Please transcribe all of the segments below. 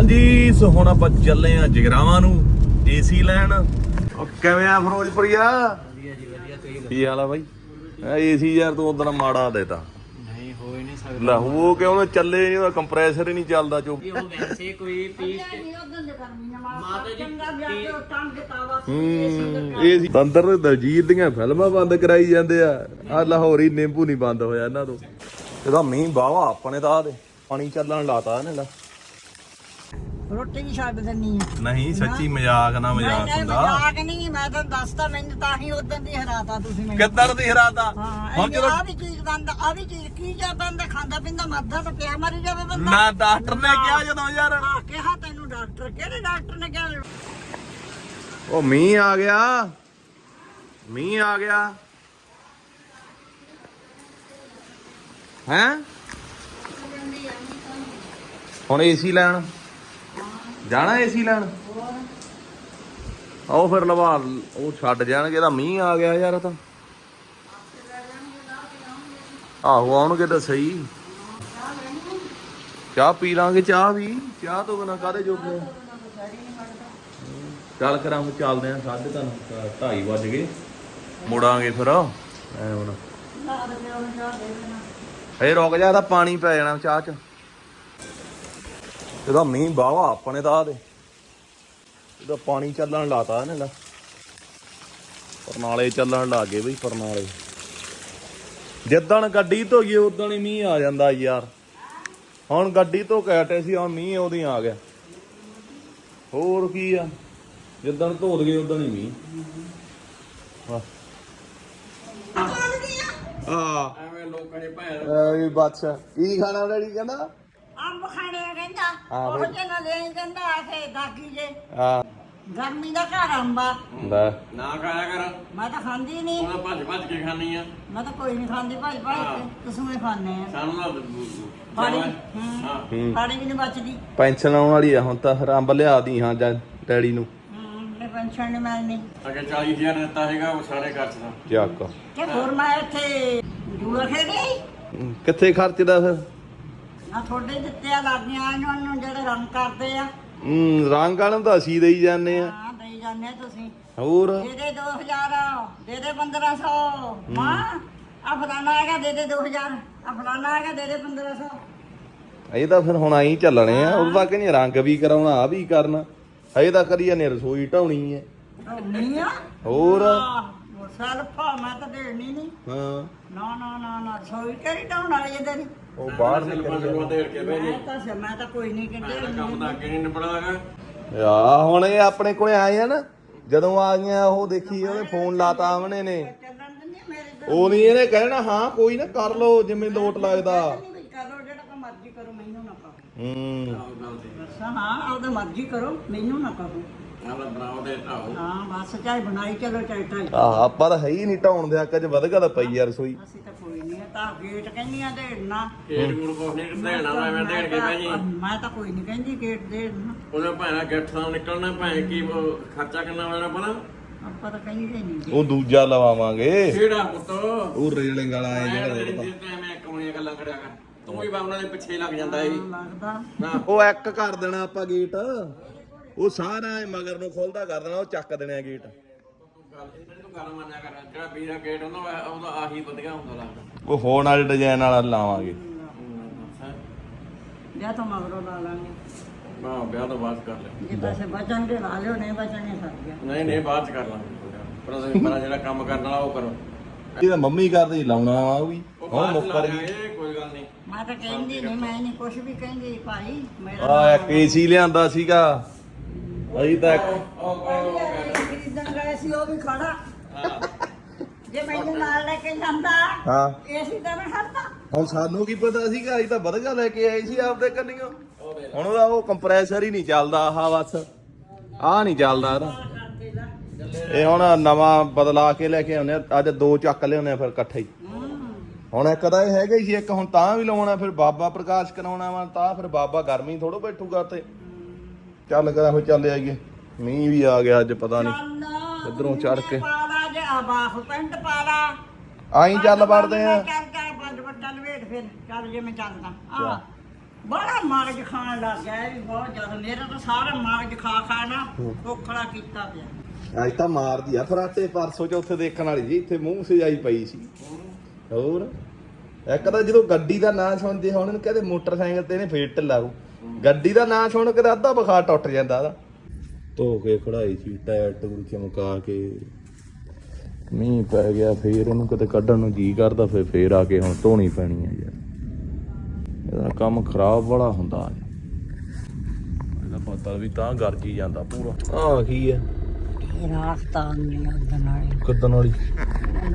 ਹਾਂਜੀ ਸੋ ਹੁਣ ਆਪਾਂ ਚੱਲੇ ਆ ਜਗਰਾਵਾਂ ਨੂੰ ਏਸੀ ਲੈਣ। ਉਹ ਕਿਵੇਂ ਆ ਫਿਰੋਜ਼ਪੁਰੀਆ ਵਧੀਆ ਜੀ ਵਧੀਆ ਤੁਸੀਂ ਕੀ ਹਾਲ ਆ ਬਾਈ? ਏਸੀ ਯਾਰ ਤੂੰ ਉਦੋਂ ਮਾੜਾ ਦੇਤਾ ਨਹੀਂ ਹੋ ਹੀ ਨਹੀਂ ਸਕਦਾ। ਲੈ ਉਹ ਕਿਉਂ ਨਾ ਚੱਲੇ ਨਹੀਂ ਉਹਦਾ ਕੰਪਰੈਸਰ ਹੀ ਨਹੀਂ ਚੱਲਦਾ ਚੁੱਪ। ਉਹ ਵੈਸੇ ਕੋਈ ਪੀਸ ਹੂੰ ਏਸੀ ਬੰਦਰ ਦੇ ਦਲਜੀਤ ਦੀਆਂ ਫਿਲਮਾਂ ਬੰਦ ਕਰਾਈ ਜਾਂਦੇ ਆ। ਆ ਲਾਹੌਰੀ ਨਿੰਬੂ ਨਹੀਂ ਬੰਦ ਹੋਇਆ ਇਹਨਾਂ ਤੋਂ। ਇਹਦਾ ਮੀਂਹ ਬਾਵਾ ਆਪਣੇ ਤਾਂ ਆ ਦੇ। ਪਾਣੀ ਚੱਲਣ ਲਾਤਾ ਇਹਨੇ ਲਾ। ਰੋਟੀ ਵੀ ਛੱਡ ਦਿੰਨੀ ਆ। ਨਹੀਂ ਸੱਚੀ ਮਜ਼ਾਕ ਨਾ ਮਜ਼ਾਕ ਨਹੀਂ ਹੁੰਦਾ। ਮਜ਼ਾਕ ਨਹੀਂ ਮੈਂ ਤਾਂ ਦੱਸਦਾ ਮੈਨੂੰ ਤਾਂ ਹੀ ਉਦੋਂ ਦੀ ਹਰਾਤਾ ਤੁਸੀਂ ਮੈਨੂੰ। ਕਿੱਧਰ ਦੀ ਹਰਾਤਾ? ਹਾਂ ਹੁਣ ਚਲੋ ਆ ਵੀ ਚੀਜ਼ ਬੰਦਾ ਆ ਵੀ ਚੀਜ਼ ਕੀ ਜਾ ਬੰਦਾ ਖਾਂਦਾ ਪੀਂਦਾ ਮਰਦਾ ਤਾਂ ਪਿਆ ਮਰੀ ਜਾਵੇ ਬੰਦਾ? ਨਾ ਡਾਕਟਰ ਨੇ ਕਿਹਾ ਜਦੋਂ ਯਾਰ। ਆ ਕਿਹਾ ਤੈਨੂੰ ਡਾਕਟਰ ਕਿਹੜੇ ਡਾਕਟਰ ਨੇ ਕਿਹਾ? ਉਹ ਮੀਂਹ ਆ ਗਿਆ। ਮੀਂਹ ਆ ਗਿਆ। ਹੈਂ? ਹੁਣ ਏਸੀ ਲੈਣ। ਜਾਣਾ ਏਸੀ ਲੈਣ? ਆਓ ਫਿਰ ਲਵਾ ਉਹ ਛੱਡ ਜਾਣਗੇ ਇਹਦਾ ਮੀਂਹ ਆ ਗਿਆ ਯਾਰ ਤਾਂ। ਆਹੋ ਆਉਣਗੇ ਤਾਂ ਸਹੀ। ਚਾਹ ਪੀ ਲਾਂਗੇ ਚਾਹ ਵੀ। ਚਾਹ ਤੋਂ ਬਿਨਾ ਕਾਦੇ ਜੋਗੇ? ਚੱਲ ਕਰਾਂ ਚੱਲਦੇ ਆਂ ਸਾਢੇ ਤਿੰਨ ਢਾਈ ਵੱਜ ਗਏ। ਮੁੜਾਂਗੇ ਫਿਰ। ਐ ਹੁਣ। ਏ ਰੁਕ ਜਾ ਇਹਦਾ ਪਾਣੀ ਪੈ ਜਾਣਾ ਚਾਹ ਚ। ਇਹਦਾ ਮੀਂਹ ਬਾਵਾ ਆਪਣੇ ਤਾਂ ਆ ਦੇ ਇਹਦਾ ਪਾਣੀ ਚੱਲਣ ਲਾਤਾ ਇਹਨੇ ਲਾ ਪਰਨਾਲੇ ਚੱਲਣ ਲੱਗ ਗਏ ਬਈ ਪਰਨਾਲੇ। ਜਿੱਦਣ ਗੱਡੀ ਧੋਈਏ ਉਦੋਂ ਹੀ ਮੀਂਹ ਆ ਜਾਂਦਾ ਯਾਰ। ਹੁਣ ਗੱਡੀ ਧੋ ਕੇ ਹਟੇ ਸੀ ਹੁਣ ਮੀਂਹ ਉਹਦੀ ਆ ਗਿਆ। ਹੋਰ ਕੀ ਆ? ਜਿੱਦਣ ਧੋ ਦਗੇ ਉਦੋਂ ਹੀ ਮੀਂਹ। ਵਾਹ। ਆ ਐਵੇਂ ਲੋਕਾਂ ਦੇ ਭੈਣ ਐ ਬਾਦਸ਼ਾਹ। ਕੀ ਖਾਣਾ ਡੈਡੀ ਕਹਿੰਦਾ? ਅੰਬ ਖਾਣੇ ਆ ਕਹਿੰਦਾ ਹਾਂ ਉਹ ਬਈ। ਜੇ ਨਾ ਲੈ ਕਹਿੰਦਾ ਆ ਕੇ ਦਾਗੀ ਜੇ। ਆ ਗਰਮੀ ਦਾ ਘਰ ਅੰਬਾ ਲੈ। ਨਾ ਖਾਇਆ ਕਰ। ਮੈਂ ਤਾਂ ਖਾਂਦੀ ਨਹੀਂ। ਉਹਨਾਂ ਭੱਜ ਭੱਜ ਕੇ ਖਾਣੀ ਆ। ਮੈਂ ਤਾਂ ਕੋਈ ਨਹੀਂ ਖਾਂਦੀ ਭਾਈ ਭਾਈ ਤੁਸੀਂ ਵੀ ਖਾਣੇ ਆ। ਸਾਨੂੰ ਨਾ ਪਾਣੀ ਹਾਂ। ਹੂੰ। ਪਾਣੀ ਵੀ ਨਹੀਂ ਬਚਦੀ। ਪੈਨਸ਼ਨ ਆਉਣ ਵਾਲੀ ਆ ਹੁਣ ਤਾਂ ਰੰਬ ਲਿਆ ਦੀ ਹਾਂ ਜਾਂ ਡੈਡੀ ਨੂੰ। ਪੈਨਸ਼ਨ ਨਹੀਂ ਮਿਲਣੀ। ਅਗੇ 40000 ਦਿੱਤਾ ਹੈਗਾ ਉਹ ਸਾਰੇ ਖਰਚ ਦਾ। ਕਿ ਹੋਰ ਮੈਂ ਇੱਥੇ ਜੂਆ ਖੇਡੀ ਕਿੱਥੇ ਖਰਚਦਾ ਫਿਰ? ਆ ਤੁਹਾਡੇ ਦਿੱਤੇ ਆ ਲਾਗੀਆਂ ਇਹਨਾਂ ਨੂੰ ਜਿਹੜੇ ਰੰਗ ਕਰਦੇ ਆ। ਹੂੰ ਰੰਗ ਵਾਲੇ ਨੂੰ ਤਾਂ ਅਸੀਂ ਦੇਈ ਜਾਂਦੇ ਆ। ਹਾਂ ਦੇਈ ਜਾਂਦੇ ਆ ਤੁਸੀਂ। ਹੋਰ? ਦੇ ਦੇ 2000 ਦੇ ਦੇ 1500 ਮਾਂ ਆ ਫਲਾਣਾ ਹੈਗਾ ਦੇ ਦੇ 2000 ਆ ਫਲਾਣਾ ਹੈਗਾ ਦੇ ਦੇ 1500 ਇਹ ਤਾਂ ਫਿਰ ਹੁਣ ਆਈ ਚੱਲਣੇ ਆ। ਉਦੋਂ ਤੱਕ ਨਹੀਂ ਰੰਗ ਵੀ ਕਰਾਉਣਾ ਆ ਵੀ ਕਰਨਾ। ਹਜੇ ਤਾਂ ਕਰੀਏ ਨੇ ਰਸੋਈ ਢਾਉਣੀ ਹੈ। ਨਹੀਂ ਆ? ਹੋਰ? ਸਲਫਾ ਮੈਂ ਤਾਂ ਦੇਣੀ ਨਹੀਂ ਹਾਂ। ਨਾ ਨਾ ਨਾ ਨਾ ਸੋਈ ਕਿਹੜੀ ਟਾਉਣ ਵਾਲੀ ਇਹਦੇ ਦੀ? ਉਹ ਬਾਹਰ ਪੰਜ ਰੁਪਏ ਦੇੜ ਕੇ ਬਹਿ ਮੈਂ ਤਾਂ ਸ- ਮੈਂ ਤਾਂ ਕੋਈ ਨਹੀਂ ਮੈਂ ਕਿਤੇ ਕੰਮ ਤਾਂ ਅੱਗੇ ਨਹੀਂ ਨਿਬੜਾਗਾ ਯਾ ਹੁਣ ਇਹ ਆਪਣੇ ਕੋਲੇ ਆਏ ਆ ਨਾ ਜਦੋਂ ਆ ਗਈਆਂ ਉਹ ਦੇਖੀ ਉਹਨੇ ਫੋਨ ਲਾਤਾ ਆਵਣੇ ਨੇ। ਚੱਲਣ ਦਿੰਦੇ ਮੇਰੇ ਤਾਂ ਉਹ ਨਹੀਂ ਇਹਨੇ ਕਹਿਣਾ ਹਾਂ ਕੋਈ ਨਾ ਕਰ ਲੋ ਜਿਵੇਂ ਲੋਟ ਲੱਗਦਾ। ਨਹੀਂ ਵੀ ਕਰੋ ਜਿਹੜਾ ਕੋ ਮਰਜ਼ੀ ਕਰੋ ਮੈਨੂੰ ਨਾ ਕਹੋ। ਹੂੰ। ਬਸ ਹਾਂ ਆਪਦਾ ਮਰਜ਼ੀ ਕਰੋ ਮੈਨੂੰ ਨਾ ਕਹੋ। ਆਲਾ ਬਣਾਓ ਦੇ ਢਾਓ। ਹਾਂ ਬਸ ਚਾਹੇ ਬਣਾਈ ਚਲੋ ਚਾਹੇ ਢਾਈ। ਆਹ ਆਪਾਂ ਤਾਂ ਹੈ ਹੀ ਨਹੀਂ ਢਾਉਣ ਦੇ ਹੱਕ 'ਚ ਵਧਗਾ ਤਾਂ ਪਈ ਆ ਰਸੋਈ। ਅਸੀਂ ਤਾਂ ਕੋਈ ਨਹੀਂ ਤਾਂ ਗੇਟ ਕਹਿੰਦੀਆਂ ਦੇਣਾ ਕੇਟ ਮੂਰ ਕੋ ਨਹੀਂ ਦੇਣਾ ਮੈਂ ਮੈਂ ਦੇੜ ਕੇ ਬਹਿ ਜੀ ਮੈਂ ਤਾਂ ਕੋਈ ਨਹੀਂ ਕਹਿੰਦੀ ਗੇਟ ਦੇਣਾ ਉਹਦੇ ਭੈਣਾ ਗਿੱਠ ਤੋਂ ਨਿਕਲਣਾ ਭੈਣ ਕੀ ਉਹ ਖਰਚਾ ਕਿੰਨਾ ਹੋਣਾ ਪਤਾ ਆਪਾਂ ਤਾਂ ਕਹਿੰਦੇ ਨਹੀਂ ਉਹ ਦੂਜਾ ਲਵਾਵਾਂਗੇ। ਕਿਹੜਾ ਪੁੱਤ? ਉਹ ਰੇਲਿੰਗ ਵਾਲਾ ਐ ਜਿਹੜਾ। ਮੈਂ ਗੱਲਾਂ ਕਰਿਆ ਕਰ। ਤੂੰ ਹੀ ਬਾ ਉਹਨਾਂ ਦੇ ਪਿੱਛੇ ਲੱਗ ਜਾਂਦਾ ਏ ਲੱਗਦਾ। ਨਾ। ਉਹ ਇੱਕ ਕਰ ਦੇਣਾ ਆਪਾਂ ਗੇਟ। ਉਹ ਸਾਰਾ ਇਹ ਮਗਰ ਨੂੰ ਖੁੱਲਦਾ ਕਰ ਦੇਣਾ ਉਹ ਚੱਕ ਦੇਣਾ ਗੇਟ ਗੱਲ ਇਹਨਾਂ ਨੂੰ ਗੱਲ ਮੰਨਿਆ ਕਰ ਜਿਹੜਾ ਵੀਰਾ ਗੇਟ ਹੁੰਦਾ ਉਹ- ਉਹਦਾ ਆਹੀ ਵਧੀਆ ਹੁੰਦਾ ਲੱਗਦਾ ਉਹ ਫੋਨ ਵਾਲੇ ਡਿਜ਼ਾਈਨ ਵਾਲਾ ਲਾਵਾਂਗੇ। ਵਿਆਹ ਤੋਂ ਮਗਰੋਂ ਲਾ ਲਾਂਗੇ। ਹਾਂ ਵਿਆਹ ਤੋਂ ਬਾਅਦ ਕਰ ਲੈ। ਜੇ ਪੈਸੇ ਬਚਣਗੇ ਲਾ ਲਿਓ ਨਹੀਂ ਬਚਣਗੇ ਸਰ ਗਿਆ। ਨਹੀਂ ਨਹੀਂ ਬਾਅਦ ਚ ਕਰ ਲਾਂਗੇ। ਪਰ ਅਸੀਂ ਜਿਹੜਾ ਕੰਮ ਕਰਨ ਵਾਲਾ ਉਹ ਕਰੋ। ਇਹ ਤਾਂ ਮੰਮੀ ਕਰਦੀ ਲਾਉਣਾ ਉਹ ਵੀ। ਉਹ ਹੁਣ ਮੁੱਕਰ ਲਾ ਗਈ। ਲਾਂਗੇ, ਕੋਈ ਗੱਲ ਨਹੀਂ। ਮੈਂ ਤਾਂ ਕਹਿੰਦੀ ਨਹੀਂ ਮੈਂ ਨਹੀਂ ਕੁਝ ਵੀ ਕਹਿੰਦੀ ਭਾਈ ਮੇਰਾ ਆ ਇੱਕ ਏਸੀ ਲਿਆਂਦਾ ਸੀਗਾ। ਅਜੀ ਤਾਂ ਇੱਕ ਖਰੀਦਣ ਗਏ ਸੀ ਉਹ ਵੀ ਖੜਾ। ਜੇ ਮੈਨੂੰ ਨਾਲ ਲੈ ਕੇ ਜਾਂਦਾ ਹਾਂ। ਏਸੀ ਤਾਂ ਮੈਂ ਖੜਦਾ ਹੁਣ ਸਾਨੂੰ ਕੀ ਪਤਾ ਸੀਗਾ ਅਸੀਂ ਤਾਂ ਵਧਗਾ ਲੈ ਕੇ ਆਏ ਸੀ ਆਪਦੇ ਕੰਨੀਓ। ਹੁਣ ਉਹਦਾ ਉਹ ਕੰਪਰੈਸਰ ਹੀ ਨਹੀਂ ਚੱਲਦਾ ਆਹ ਬਸ। ਆਹ ਨਹੀਂ ਚੱਲਦਾ ਇਹਦਾ। ਇਹ ਹੁਣ ਨਵਾਂ ਬਦਲਾ ਕੇ ਲੈ ਕੇ ਆਉਨੇ ਆ ਅੱਜ ਦੋ ਚੱਕ ਲਿਆਉਨੇ ਆ ਫਿਰ ਇਕੱਠੇ ਹੀ। ਹੁਣ ਇੱਕ ਤਾਂ ਇਹ ਹੈਗਾ ਹੀ ਸੀ ਇੱਕ ਹੁਣ ਤਾਂ ਵੀ ਲਾਉਣਾ ਫਿਰ ਬਾਬਾ ਪ੍ਰਕਾਸ਼ ਕਰਾਉਣਾ ਵਾ ਤਾਂ ਫਿਰ ਬਾਬਾ ਗਰਮੀ ਥੋੜੋ ਬੈਠੂਗਾ ਤੇ ਚੱਲ ਕਰਾਂ ਹੋ ਚੱਲ ਆਈਏ। ਮੀਂਹ ਵੀ ਆ ਗਿਆ ਅੱਜ ਪਤਾ ਨਹੀਂ। ਚੱਲ ਇੱਧਰੋਂ ਚੜ੍ਹ ਕੇ। ਪਾਲਾ ਜਾ ਬਾਹ ਪੈਂਟ ਪਾਲਾ ਆਈ ਚੱਲ ਵੜਦੇ ਆ। ਚੱਲ ਚੱਲ ਪੰਜ ਵੱਟਾ ਲਵੇਟ ਫਿਰ ਚੱਲ ਜੇ ਮੈਂ ਚੱਲਦਾ। ਆ ਬੜਾ ਮਗਜ ਖਾਣ ਲੱਗ ਗਿਆ ਇਹ ਵੀ ਬਹੁਤ ਜ਼ਿਆਦਾ। ਮੇਰਾ ਤਾਂ ਸਾਰਾ ਮਗਜ ਖਾ ਖਾ ਨਾ ਕੀਤਾ ਪਿਆ। ਅੱਜ ਤਾਂ ਮਾਰਦੀ ਆ। ਫਰਾਟੇ ਪਰਸੋਂ ਚੌਥੇ ਦੇਖਣ ਵਾਲੀ ਜੀ ਇੱਥੇ ਮੂੰਹ ਸਜਾਈ ਪਈ ਸੀ। ਹੋਰ। ਇੱਕ ਤਾਂ ਜਦੋਂ ਗੱਡੀ ਦਾ ਨਾਂ ਸੁਣਦੇ ਹੁਣ ਇਹਨੂੰ ਕਹਿੰਦੇ ਮੋਟਰਸਾਈਕਲ ਤੇ ਇਹਨੇ ਫੇਰ ਢਲਾਉ ਗੱਡੀ ਦਾ ਨਾਂ ਸੁਣ ਕੇ ਤਾਂ ਅੱਧਾ ਬੁਖਾਰ ਟੁੱਟ ਜਾਂਦਾ ਇਹਦਾ ਧੋ ਕੇ ਖੜਾਈ ਸੀ ਟਾਇਰ ਟੂਰ ਚਮਕਾ ਕੇ। ਮੀਂਹ ਪੈ ਗਿਆ ਫੇਰ ਇਹਨੂੰ ਕਿਤੇ ਕੱਢਣ ਨੂੰ ਜੀ ਕਰਦਾ ਫੇਰ ਫੇਰ ਆ ਕੇ ਹੁਣ ਧੋਣੀ ਪੈਣੀ ਆ ਯਾਰ। ਇਹਦਾ ਕੰਮ ਖਰਾਬ ਬੜਾ ਹੁੰਦਾ ਇਹਦਾ ਪਤਾ ਵੀ ਤਾਂ ਗਰਜੀ ਜਾਂਦਾ ਪੂਰਾ। ਆ ਕੀ ਹੈ? ਰਾਖਤਾ ਨਹੀਂ ਉਹਦੇ ਕਿੱਦਣ ਵਾਲੀ।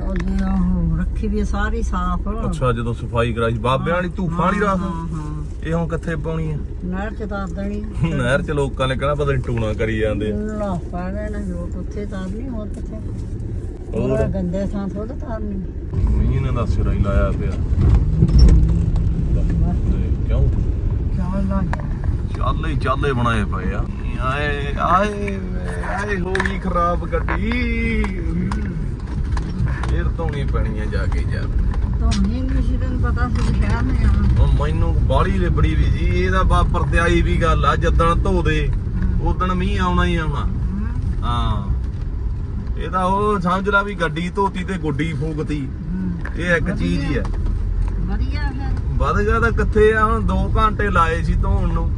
ਉਹਦੀ ਉਹ ਰੱਖੀ ਵੀ ਹੈ ਸਾਰੀ ਸਾਫ਼। ਅੱਛਾ ਜਦੋਂ ਸਫ਼ਾਈ ਕਰਾਈ ਸੀ ਬਾਬਿਆਂ ਵਾਲੀ ਤੂਫਾਨ ਵਾਲੀ ਰਾਤ ਹਾਂ ਹਾਂ। ਇਹ ਹੁਣ ਕਿੱਥੇ ਪਾਉਣੀ ਆ? ਨਹਿਰ ਚ ਤਾਂ ਦੇਣੀ ਨਹਿਰ ਚ ਲੋਕਾਂ ਨੇ ਕਹਿਣਾ ਪਤਾ ਨਹੀਂ ਟੂਣਾ ਕਰੀ ਜਾਂਦੇ ਆ। ਲਾ ਪਾਣੇ ਨਾ ਜੋ ਉੱਥੇ ਤਾਰਨੀ ਹੋਰ ਕਿੱਥੇ? ਹੋਰ? ਹੋਰ ਗੰਦੇ ਥਾਂ ਥੋੜਾ ਤਾਰਨੀ। ਮੀਂਹ ਨੇ ਦਾ ਸਿਰਾ ਹੀ ਲਾਇਆ ਪਿਆ। ਤੇ ਕਿਉਂ? ਚੱਲ ਲਾ। ਚਾਲੇ ਹੀ ਚਾਲੇ ਬਣਾਏ ਪਏ ਆ। ਆਏ ਆਏ ਆਏ ਹੋ ਗਈ ਖਰਾਬ ਗੱਡੀ। ਫੇਰ ਧੋਣੀ ਪੈਣੀ ਆ ਜਾ ਕੇ ਯਾਰ ਧੋਣੀ ਨਹੀਂ ਸੀ ਤੈਨੂੰ ਪਤਾ ਸੀ ਵੀ ਸ਼ਹਿਰ ਨੇ ਆਉਣਾ ਉਹ ਮੈਨੂੰ ਬਾਲੀ ਲਿਬੜੀ ਵੀ ਜੀ ਇਹਦਾ ਬਾ ਪਰਤਿਆਈ ਵੀ ਗੱਲ ਆ ਜਦਣ ਧੋ ਦੇ ਉਦਣ ਮੀਂਹ ਆਉਣਾ ਹੀ ਆਉਣਾ। ਹਮ, ਹਾਂ। ਇਹ ਤਾਂ ਉਹ ਸਮਝ ਲਾ ਵੀ ਗੱਡੀ ਧੋਤੀ ਤੇ ਗੁੱਡੀ ਫੂਕਤੀ। ਹਮ, ਇਹ ਇੱਕ ਚੀਜ਼ ਹੀ ਆ। ਵਧੀਆ ਵੱਧ ਗਿਆ ਤਾਂ ਕਿੱਥੇ ਆ ਹੁਣ 2 ਘੰਟੇ ਲਾਏ ਸੀ ਧੋਣ ਨੂੰ।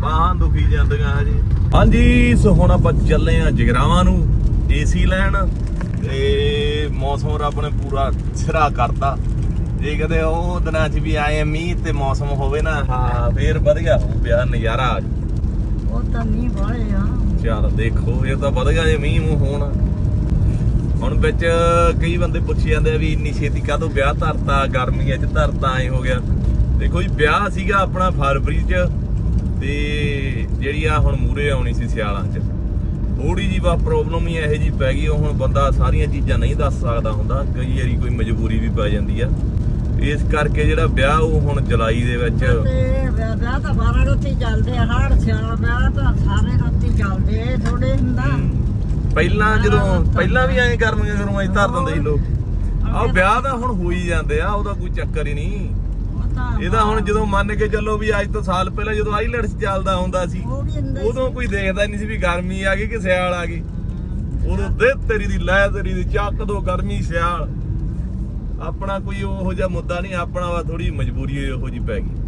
ਬਾਹਾਂ ਦੁਖੀ ਜਾਂਦੀਆਂ ਹਜੇ। ਹਾਂਜੀ ਸੋ ਹੁਣ ਆਪਾਂ ਚੱਲੇ ਆ ਜਗਰਾਵਾਂ ਨੂੰ ਏਸੀ ਲੈਣ। ਤੇ ਮੌਸਮ ਰੱਬ ਨੇ ਪੂਰਾ ਸਿਰਾ ਕਰਤਾ। ਜੇ ਕਦੇ ਉਹ ਦਿਨਾਂ 'ਚ ਵੀ ਆਏ ਮੀਂਹ ਤੇ ਮੌਸਮ ਹੋਵੇ ਨਾ ਹਾਂ ਫੇਰ ਵਧੀਆ ਹੋ ਪਿਆ ਨਜ਼ਾਰਾ। ਆ ਜਾਊ। ਉਹ ਤਾਂ ਨਹੀਂ ਬਾਲੇ ਆ। ਚੱਲ ਦੇਖੋ ਇਹ ਤਾਂ ਵਧ ਗਿਆ ਜੇ ਮੀਂਹ ਮੂੰਹ ਹੋਣ। ਹੁਣ ਵਿੱਚ ਕਈ ਬੰਦੇ ਪੁੱਛੀ ਜਾਂਦੇ ਆ ਵੀ ਇੰਨੀ ਛੇਤੀ ਕਾਹਤੋਂ ਵਿਆਹ ਧਰਤਾ ਗਰਮੀਆਂ 'ਚ ਧਰਤਾ ਐ ਹੋ ਗਿਆ। ਦੇਖੋ ਜੀ ਵਿਆਹ ਸੀਗਾ ਆਪਣਾ ਫਰਵਰੀ 'ਚ ਤੇ ਜਿਹੜੀ ਆ ਹੁਣ ਮੂਰੇ ਆਉਣੀ ਸੀ ਸਿਆਲਾਂ 'ਚ। ਥੋੜੀ ਜੀ ਬਾ ਪ੍ਰੋਬਲਮ ਹੀ ਇਹੋ ਜੀ ਪੈ ਗਈ ਉਹ ਹੁਣ ਬੰਦਾ ਸਾਰੀਆਂ ਚੀਜ਼ਾਂ ਨਹੀਂ ਦੱਸ ਸਕਦਾ ਹੁੰਦਾ ਕਈ ਵਾਰੀ ਕੋਈ ਮਜਬੂਰੀ ਵੀ ਪੈ ਜਾਂਦੀ ਆ। ਇਸ ਕਰਕੇ ਜਿਹੜਾ ਵਿਆਹ ਉਹ ਹੁਣ ਜੁਲਾਈ ਦੇ ਵਿੱਚ ਤੇ ਵਿਆਹ ਤਾਂ ਬਾਰਾਂ ਰੋਟੀ ਚੱਲਦੇ ਆ ਹਰ ਸਿਆਲ ਵਿਆਹ ਤਾਂ ਸਾਰੇ ਰੋਟੀ ਚੱਲਦੇ ਥੋੜੇ ਹੁੰਦਾ। ਪਹਿਲਾਂ ਜਦੋਂ ਪਹਿਲਾਂ ਵੀ ਐਂ ਗਰਮੀਆਂ ਗਰਮਾਂ 'ਚ ਧਰ ਦਿੰਦੇ ਸੀ ਲੋਕ। ਆਹ ਵਿਆਹ ਤਾਂ ਹੁਣ ਹੋ ਹੀ ਜਾਂਦੇ ਆ ਉਹਦਾ ਕੋਈ ਚੱਕਰ ਹੀ ਨਹੀਂ। ਇਹਦਾ ਹੁਣ ਜਦੋਂ ਮੰਨ ਕੇ ਚੱਲੋ ਵੀ ਅੱਜ ਤੋਂ ਸਾਲ ਪਹਿਲਾਂ ਜਦੋਂ ਆਈਲੈਟਸ ਚੱਲਦਾ ਹੁੰਦਾ ਸੀ ਉਹ ਵੀ ਹੁੰਦੇ ਉਦੋਂ ਕੋਈ ਦੇਖਦਾ ਨਹੀਂ ਸੀ ਵੀ ਗਰਮੀ ਆ ਗਈ ਕਿ ਸਿਆਲ ਆ ਗਈ। ਉਦੋਂ ਦੇ ਤੇਰੀ ਦੀ ਲੈ ਤੇਰੀ ਦੀ ਚੱਕ ਦੋ ਗਰਮੀ ਸਿਆਲ। ਆਪਣਾ ਕੋਈ ਉਹੋ ਜਿਹਾ ਮੁੱਦਾ ਨਹੀਂ ਆਪਣਾ ਵਾ ਥੋੜੀ ਮਜਬੂਰੀ ਇਹੋ ਜੀ ਪੈ ਗਈ।